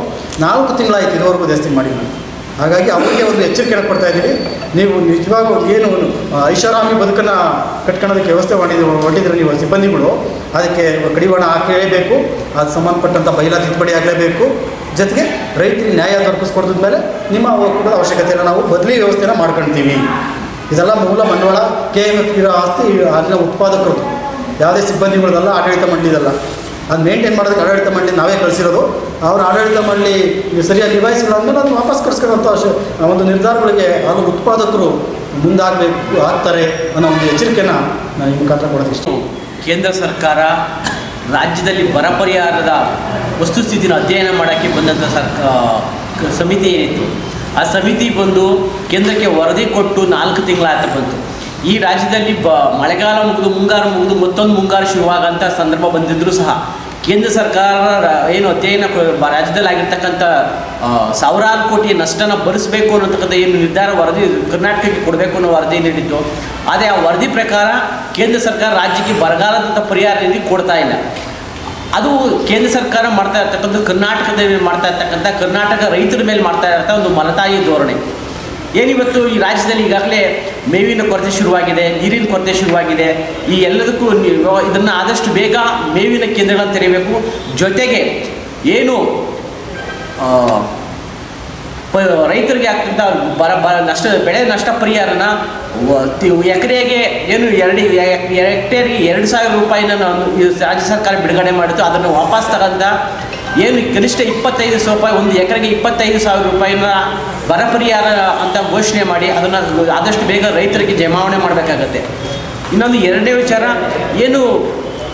ನಾಲ್ಕು ತಿಂಗಳಾಯ್ತು ಇದುವರೆಗೂ ಜಾಸ್ತಿ ಮಾಡಿ ನಾನು ಹಾಗಾಗಿ ಅವರಿಗೆ ಒಂದು ಎಚ್ಚರಿಕೆಯನ್ನು ಕೊಡ್ತಾ ಇದ್ದೀವಿ? ನೀವು ನಿಜವಾಗೂ ಏನು, ಐಷಾರಾಮಿ ಬದುಕನ್ನು ಕಟ್ಕೊಳ್ಳೋದಕ್ಕೆ ವ್ಯವಸ್ಥೆ ಮಾಡಿದ್ರು ಹೊಟ್ಟಿದ್ರೆ ನೀವು ಸಿಬ್ಬಂದಿಗಳು, ಅದಕ್ಕೆ ಕಡಿವಾಣ ಹಾಕಲೇಬೇಕು, ಅದು ಸಂಬಂಧಪಟ್ಟಂಥ ಬೈಲಾ ತಿದ್ದುಪಡಿ ಆಗಲೇಬೇಕು ಜೊತೆಗೆ ರೈತರಿಗೆ ನ್ಯಾಯ ದೊರಕಿಸ್ಕೊಡ್ದ ಮೇಲೆ ನಿಮ್ಮ ಒಕ್ಕೂಟದ ಅವಶ್ಯಕತೆಯನ್ನು ನಾವು ಬದಲಿ ವ್ಯವಸ್ಥೆನ ಮಾಡ್ಕೊಳ್ತೀವಿ ಇದೆಲ್ಲ ಮೂಲ ಬಂಡವಾಳ, ಕೆ ಎಂ ಎಫ್ ಇರೋ ಆಸ್ತಿ, ಅಲ್ಲಿನ ಉತ್ಪಾದಕರು, ಯಾವುದೇ ಸಿಬ್ಬಂದಿಗಳದಲ್ಲ, ಆಡಳಿತ ಮಂಡಳಿದಲ್ಲ. ಅದು ಮೇಂಟೈನ್ ಮಾಡೋದಕ್ಕೆ ಆಡಳಿತ ಮಂಡಳಿ ನಾವೇ ಕಳಿಸಿರೋದು. ಅವ್ರ ಆಡಳಿತ ಮಂಡಳಿ ಸರಿಯಾಗಿ ನಿಭಾಯಿಸಿಲ್ಲ ಅಂದಮೇಲೆ ಅದನ್ನು ವಾಪಸ್ ಕಳಿಸ್ಕೊಳ್ಳೋಂಥ ಒಂದು ನಿರ್ಧಾರಗಳಿಗೆ ಅದು ಉತ್ಪಾದಕರು ಮುಂದಾಗಬೇಕು, ಆಗ್ತಾರೆ ಅನ್ನೋ ಒಂದು ಎಚ್ಚರಿಕೆನ ನಾನು ಈ ಮುಖಾಂತರ ಕೊಡೋದು ಇಷ್ಟ ಕೇಂದ್ರ ಸರ್ಕಾರ ರಾಜ್ಯದಲ್ಲಿ ಬರ ಪರಿಹಾರದ ವಸ್ತುಸ್ಥಿತಿನ ಅಧ್ಯಯನ ಮಾಡೋಕ್ಕೆ ಬಂದಂಥ ಸಮಿತಿ ಏನಿತ್ತು, ಆ ಸಮಿತಿ ಬಂದು ಕೇಂದ್ರಕ್ಕೆ ವರದಿ ಕೊಟ್ಟು ನಾಲ್ಕು ತಿಂಗಳಾಯ್ತು ಬಂತು. ಈ ರಾಜ್ಯದಲ್ಲಿ ಬ, ಮಳೆಗಾಲ ಮುಗಿದು ಮುಂಗಾರು ಮುಗಿದು ಮತ್ತೊಂದು ಮುಂಗಾರು ಶುರುವಾಗಂಥ ಸಂದರ್ಭ ಬಂದಿದ್ದರೂ ಸಹ ಕೇಂದ್ರ ಸರ್ಕಾರ ಏನು ಅಧ್ಯಯನ ರಾಜ್ಯದಲ್ಲಿ ಆಗಿರ್ತಕ್ಕಂಥ ಸಾವಿರಾರು ಕೋಟಿ ನಷ್ಟನ ಭರಿಸಬೇಕು ಅನ್ನತಕ್ಕಂಥ ಏನು ನಿರ್ಧಾರ ವರದಿ ಕರ್ನಾಟಕಕ್ಕೆ ಕೊಡಬೇಕು ಅನ್ನೋ ವರದಿ ನೀಡಿತ್ತು ಆದರೆ ಆ ವರದಿ ಪ್ರಕಾರ ಕೇಂದ್ರ ಸರ್ಕಾರ ರಾಜ್ಯಕ್ಕೆ ಬರಗಾಲದಂಥ ಪರಿಹಾರ ನಿಧಿ ಕೊಡ್ತಾ ಇಲ್ಲ. ಅದು ಕೇಂದ್ರ ಸರ್ಕಾರ ಮಾಡ್ತಾ ಇರ್ತಕ್ಕಂಥ ಕರ್ನಾಟಕದಲ್ಲಿ ಮಾಡ್ತಾ ಇರ್ತಕ್ಕಂಥ, ಕರ್ನಾಟಕ ರೈತರ ಮೇಲೆ ಮಾಡ್ತಾ ಇರ್ತಕ್ಕಂಥ ಒಂದು ಮಲತಾಯಿ ಧೋರಣೆ. ಏನಿವತ್ತು ಈ ರಾಜ್ಯದಲ್ಲಿ ಈಗಾಗಲೇ ಮೇವಿನ ಕೊರತೆ ಶುರುವಾಗಿದೆ, ನೀರಿನ ಕೊರತೆ ಶುರುವಾಗಿದೆ. ಈ ಎಲ್ಲದಕ್ಕೂ ಇದನ್ನು ಆದಷ್ಟು ಬೇಗ ಮೇವಿನ ಕೇಂದ್ರಗಳನ್ನು ತೆರೆಯಬೇಕು. ಜೊತೆಗೆ ಏನು ರೈತರಿಗೆ ಆಗ್ತಂಥ ಬರ ಬರ, ನಷ್ಟ, ಬೆಳೆ ನಷ್ಟ ಪರಿಹಾರನ ಎಕರೆಗೆ ಏನು ಎರಡು ಹೆಕ್ಟೇರ್ಗೆ ಎರಡು ಸಾವಿರ ರೂಪಾಯಿನ ರಾಜ್ಯ ಸರ್ಕಾರ ಬಿಡುಗಡೆ ಮಾಡಿತು ಅದನ್ನು ವಾಪಸ್ ತಗೊಂಡ ಏನು ಕನಿಷ್ಠ ಇಪ್ಪತ್ತೈದು ಸಾವಿರ ರೂಪಾಯಿ, ಒಂದು ಎಕರೆಗೆ ಇಪ್ಪತ್ತೈದು ಸಾವಿರ ರೂಪಾಯಿನ ಬರ ಪರಿಹಾರ ಅಂತ ಘೋಷಣೆ ಮಾಡಿ ಅದನ್ನು ಆದಷ್ಟು ಬೇಗ ರೈತರಿಗೆ ಜಮಾವಣೆ ಮಾಡಬೇಕಾಗತ್ತೆ. ಇನ್ನೊಂದು ಎರಡನೇ ವಿಚಾರ, ಏನು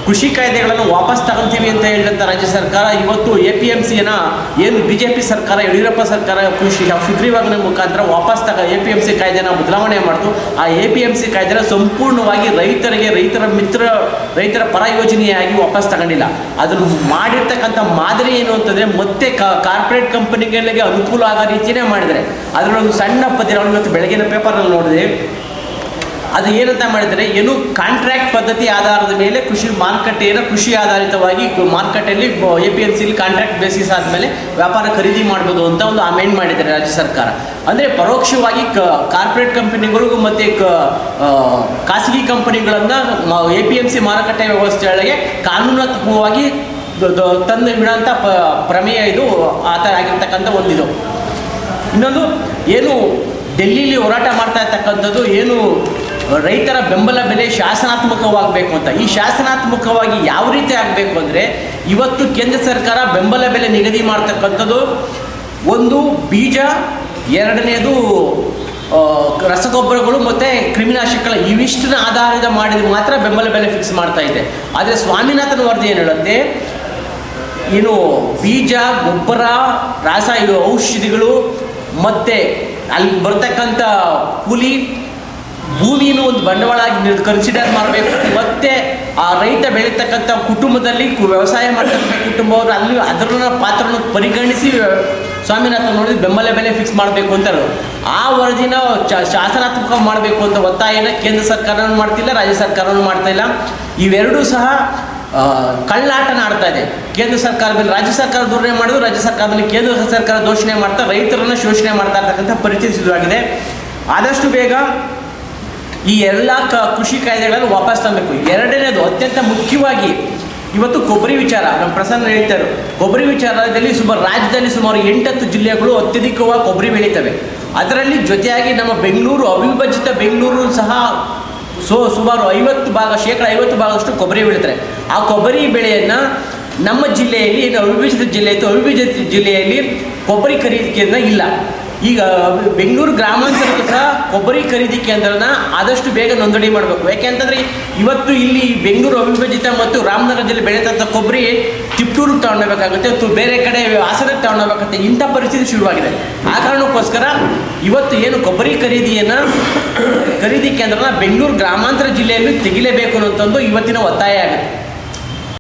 ಕೃಷಿ ಕಾಯ್ದೆಗಳನ್ನು ವಾಪಸ್ ತಗೊಂತೀವಿ ಅಂತ ಹೇಳಿದಂಥ ರಾಜ್ಯ ಸರ್ಕಾರ, ಇವತ್ತು ಎ ಪಿ ಎಂ ಸಿಯನ್ನು ಏನು ಬಿ ಜೆ ಪಿ ಸರ್ಕಾರ, ಯಡಿಯೂರಪ್ಪ ಸರ್ಕಾರ ಕೃಷಿ ಸುಗ್ರೀವಾಜ್ಞೆ ಮುಖಾಂತರ ವಾಪಸ್ ತಗ, ಎ ಪಿ ಎಂ ಸಿ ಕಾಯ್ದೆನ ಬದಲಾವಣೆ ಮಾಡಿತು. ಆ ಎ ಪಿ ಎಂ ಸಿ ಕಾಯ್ದೆನ ಸಂಪೂರ್ಣವಾಗಿ ರೈತರಿಗೆ, ರೈತರ ಮಿತ್ರ, ರೈತರ ಪರ ಯೋಜನೆಯಾಗಿ ವಾಪಸ್ ತಗೊಂಡಿಲ್ಲ. ಅದನ್ನು ಮಾಡಿರ್ತಕ್ಕಂಥ ಮಾದರಿ ಏನು ಅಂತಂದರೆ ಮತ್ತೆ ಕಾರ್ಪೊರೇಟ್ ಕಂಪನಿಗಳಿಗೆ ಅನುಕೂಲ ಆಗೋ ರೀತಿಯೇ ಮಾಡಿದರೆ. ಅದರಲ್ಲೊಂದು ಸಣ್ಣ ಪದ್ಯ ಇವತ್ತು ಬೆಳಗಿನ ಪೇಪರ್ನಲ್ಲಿ ನೋಡಿದೆ. ಅದು ಏನಂತ ಮಾಡಿದರೆ ಏನು ಕಾಂಟ್ರಾಕ್ಟ್ ಪದ್ಧತಿ ಆಧಾರದ ಮೇಲೆ ಕೃಷಿ ಮಾರುಕಟ್ಟೆಯನ್ನು ಕೃಷಿ ಆಧಾರಿತವಾಗಿ ಮಾರುಕಟ್ಟೆಯಲ್ಲಿ ಎ ಪಿ ಎಂ ಸಿಲಿ ಕಾಂಟ್ರಾಕ್ಟ್ ಬೇಸಿಸ್ ಆದಮೇಲೆ ವ್ಯಾಪಾರ ಖರೀದಿ ಮಾಡ್ಬೋದು ಅಂತ ಒಂದು ಅಮೆಂಡ್ ಮಾಡಿದ್ದಾರೆ ರಾಜ್ಯ ಸರ್ಕಾರ. ಅಂದರೆ ಪರೋಕ್ಷವಾಗಿ ಕ ಕಾರ್ಪೊರೇಟ್ ಕಂಪನಿಗಳಿಗೂ ಮತ್ತು ಕ ಖಾಸಗಿ ಕಂಪನಿಗಳನ್ನು ಎ ಪಿ ಎಂ ಸಿ ಮಾರುಕಟ್ಟೆ ವ್ಯವಸ್ಥೆಯೊಳಗೆ ಕಾನೂನಾತ್ಮಕವಾಗಿ ತಂದು ಬಿಡೋಂಥ ಪ, ಪ್ರಮೇಯ ಇದು ಆ ಥರ ಆಗಿರ್ತಕ್ಕಂಥ ಒಂದಿದು. ಇನ್ನೊಂದು, ಏನು ಡೆಲ್ಲಿಲಿ ಹೋರಾಟ ಮಾಡ್ತಾ ಇರ್ತಕ್ಕಂಥದ್ದು ಏನು ರೈತರ ಬೆಂಬಲ ಬೆಲೆ ಶಾಸನಾತ್ಮಕವಾಗಬೇಕು ಅಂತ. ಈ ಶಾಸನಾತ್ಮಕವಾಗಿ ಯಾವ ರೀತಿ ಆಗಬೇಕು ಅಂದರೆ ಇವತ್ತು ಕೇಂದ್ರ ಸರ್ಕಾರ ಬೆಂಬಲ ಬೆಲೆ ನಿಗದಿ ಮಾಡ್ತಕ್ಕಂಥದ್ದು ಒಂದು ಬೀಜ, ಎರಡನೇದು ರಸಗೊಬ್ಬರಗಳು ಮತ್ತು ಕ್ರಿಮಿನಾಶಕಗಳ ಇವಿಷ್ಟನ್ನ ಆಧಾರದ ಮಾಡಿದ ಮಾತ್ರ ಬೆಂಬಲ ಬೆಲೆ ಫಿಕ್ಸ್ ಮಾಡ್ತಾ ಇದೆ. ಆದರೆ ಸ್ವಾಮಿನಾಥನ್ ವರದಿ ಏನು ಹೇಳುತ್ತೆ? ಏನು ಬೀಜ, ಗೊಬ್ಬರ, ರಾಸಾಯನಿಕ ಔಷಧಿಗಳು ಮತ್ತು ಅಲ್ಲಿ ಬರ್ತಕ್ಕಂಥ ಕೂಲಿ ಭೂಮಿನೂ ಒಂದು ಬಂಡವಾಳಾಗಿ ಕನ್ಸಿಡರ್ ಮಾಡಬೇಕು. ಮತ್ತೆ ಆ ರೈತ ಬೆಳೀತಕ್ಕಂಥ ಕುಟುಂಬದಲ್ಲಿ ವ್ಯವಸಾಯ ಮಾಡ್ತಕ್ಕಂಥ ಕುಟುಂಬವರು ಅಲ್ಲಿ ಅದರ ಪಾತ್ರವನ್ನು ಪರಿಗಣಿಸಿ ಸ್ವಾಮಿನಾಥನ್ ನೋಡಿ ಬೆಂಬಲ ಬೆಲೆ ಫಿಕ್ಸ್ ಮಾಡಬೇಕು ಅಂತಾರೆ. ಆ ವರದಿನ ಶಾಸನಾತ್ಮಕ ಮಾಡಬೇಕು ಅಂತ ಒತ್ತಾಯನ ಕೇಂದ್ರ ಸರ್ಕಾರನೂ ಮಾಡ್ತಿಲ್ಲ, ರಾಜ್ಯ ಸರ್ಕಾರನೂ ಮಾಡ್ತಾ ಇಲ್ಲ. ಇವೆರಡೂ ಸಹ ಕಳ್ಳಾಟ ಆಡ್ತಾ ಇದೆ. ಕೇಂದ್ರ ಸರ್ಕಾರ ಮೇಲೆ ರಾಜ್ಯ ಸರ್ಕಾರ ಧೋರಣೆ ಮಾಡೋದು ರಾಜ್ಯ ಸರ್ಕಾರ ಮೇಲೆ ಕೇಂದ್ರ ಸರ್ಕಾರ ದೋಷಣೆ ಮಾಡ್ತಾ ರೈತರನ್ನ ಶೋಷಣೆ ಮಾಡ್ತಾ ಇರ್ತಕ್ಕಂಥ ಪರಿಸ್ಥಿತಿ ಶುರುವಾಗಿದೆ. ಆದಷ್ಟು ಬೇಗ ಈ ಎಲ್ಲ ಕ ಕೃಷಿ ಕಾಯ್ದೆಗಳನ್ನು ವಾಪಸ್ ತರಬೇಕು ಎರಡನೇದು ಅತ್ಯಂತ ಮುಖ್ಯವಾಗಿ ಇವತ್ತು ಕೊಬ್ಬರಿ ವಿಚಾರ. ನಮ್ಮ ಪ್ರಸನ್ನ ಹೇಳ್ತಾರೆ, ಕೊಬ್ಬರಿ ವಿಚಾರದಲ್ಲಿ ಸುಮಾರು ರಾಜ್ಯದಲ್ಲಿ ಸುಮಾರು ಎಂಟತ್ತು ಜಿಲ್ಲೆಗಳು ಅತ್ಯಧಿಕವಾಗಿ ಕೊಬ್ಬರಿ ಬೆಳೀತವೆ. ಅದರಲ್ಲಿ ಜೊತೆಯಾಗಿ ನಮ್ಮ ಬೆಂಗಳೂರು, ಅವಿಭಜಿತ ಬೆಂಗಳೂರು ಸಹ ಸೊ ಸುಮಾರು ಐವತ್ತು ಭಾಗ, ಶೇಕಡ ಐವತ್ತು ಭಾಗಷ್ಟು ಕೊಬ್ಬರಿ ಬೆಳೀತಾರೆ. ಆ ಕೊಬ್ಬರಿ ಬೆಳೆಯನ್ನು ನಮ್ಮ ಜಿಲ್ಲೆಯಲ್ಲಿ ಏನು ಅವಿಭಜಿತ ಜಿಲ್ಲೆ ಇತ್ತು, ಅವಿಭಜಿತ ಜಿಲ್ಲೆಯಲ್ಲಿ ಕೊಬ್ಬರಿ ಖರೀದಿ ಕೇಂದ್ರ ಇಲ್ಲ. ಈಗ ಬೆಂಗಳೂರು ಗ್ರಾಮಾಂತರಕ್ಕೂ ಸಹ ಕೊಬ್ಬರಿ ಖರೀದಿ ಕೇಂದ್ರನ ಆದಷ್ಟು ಬೇಗ ನೋಂದಣಿ ಮಾಡಬೇಕು. ಯಾಕೆಂತಂದ್ರೆ ಇವತ್ತು ಇಲ್ಲಿ ಬೆಂಗಳೂರು ಅವಿಭಜಿತ ಮತ್ತು ರಾಮನಗರ ಜಿಲ್ಲೆ ಕೊಬ್ಬರಿ ತಿಪ್ಟೂರಿಗೆ ತಗೊಂಡೋಗ್ಬೇಕಾಗುತ್ತೆ ಅಥವಾ ಬೇರೆ ಕಡೆ ಹಾಸನಕ್ಕೆ ತಗೊಂಡೋಗ್ಬೇಕಾಗುತ್ತೆ ಇಂಥ ಪರಿಸ್ಥಿತಿ ಶುರುವಾಗಿದೆ. ಆ ಕಾರಣಕ್ಕೋಸ್ಕರ ಇವತ್ತು ಏನು ಕೊಬ್ಬರಿ ಖರೀದಿಯನ್ನು ಖರೀದಿ ಕೇಂದ್ರನ ಬೆಂಗಳೂರು ಗ್ರಾಮಾಂತರ ಜಿಲ್ಲೆಯಲ್ಲಿ ತೆಗಿಲೇಬೇಕು ಅನ್ನೋಂಥದ್ದು ಇವತ್ತಿನ ಒತ್ತಾಯ ಆಗುತ್ತೆ.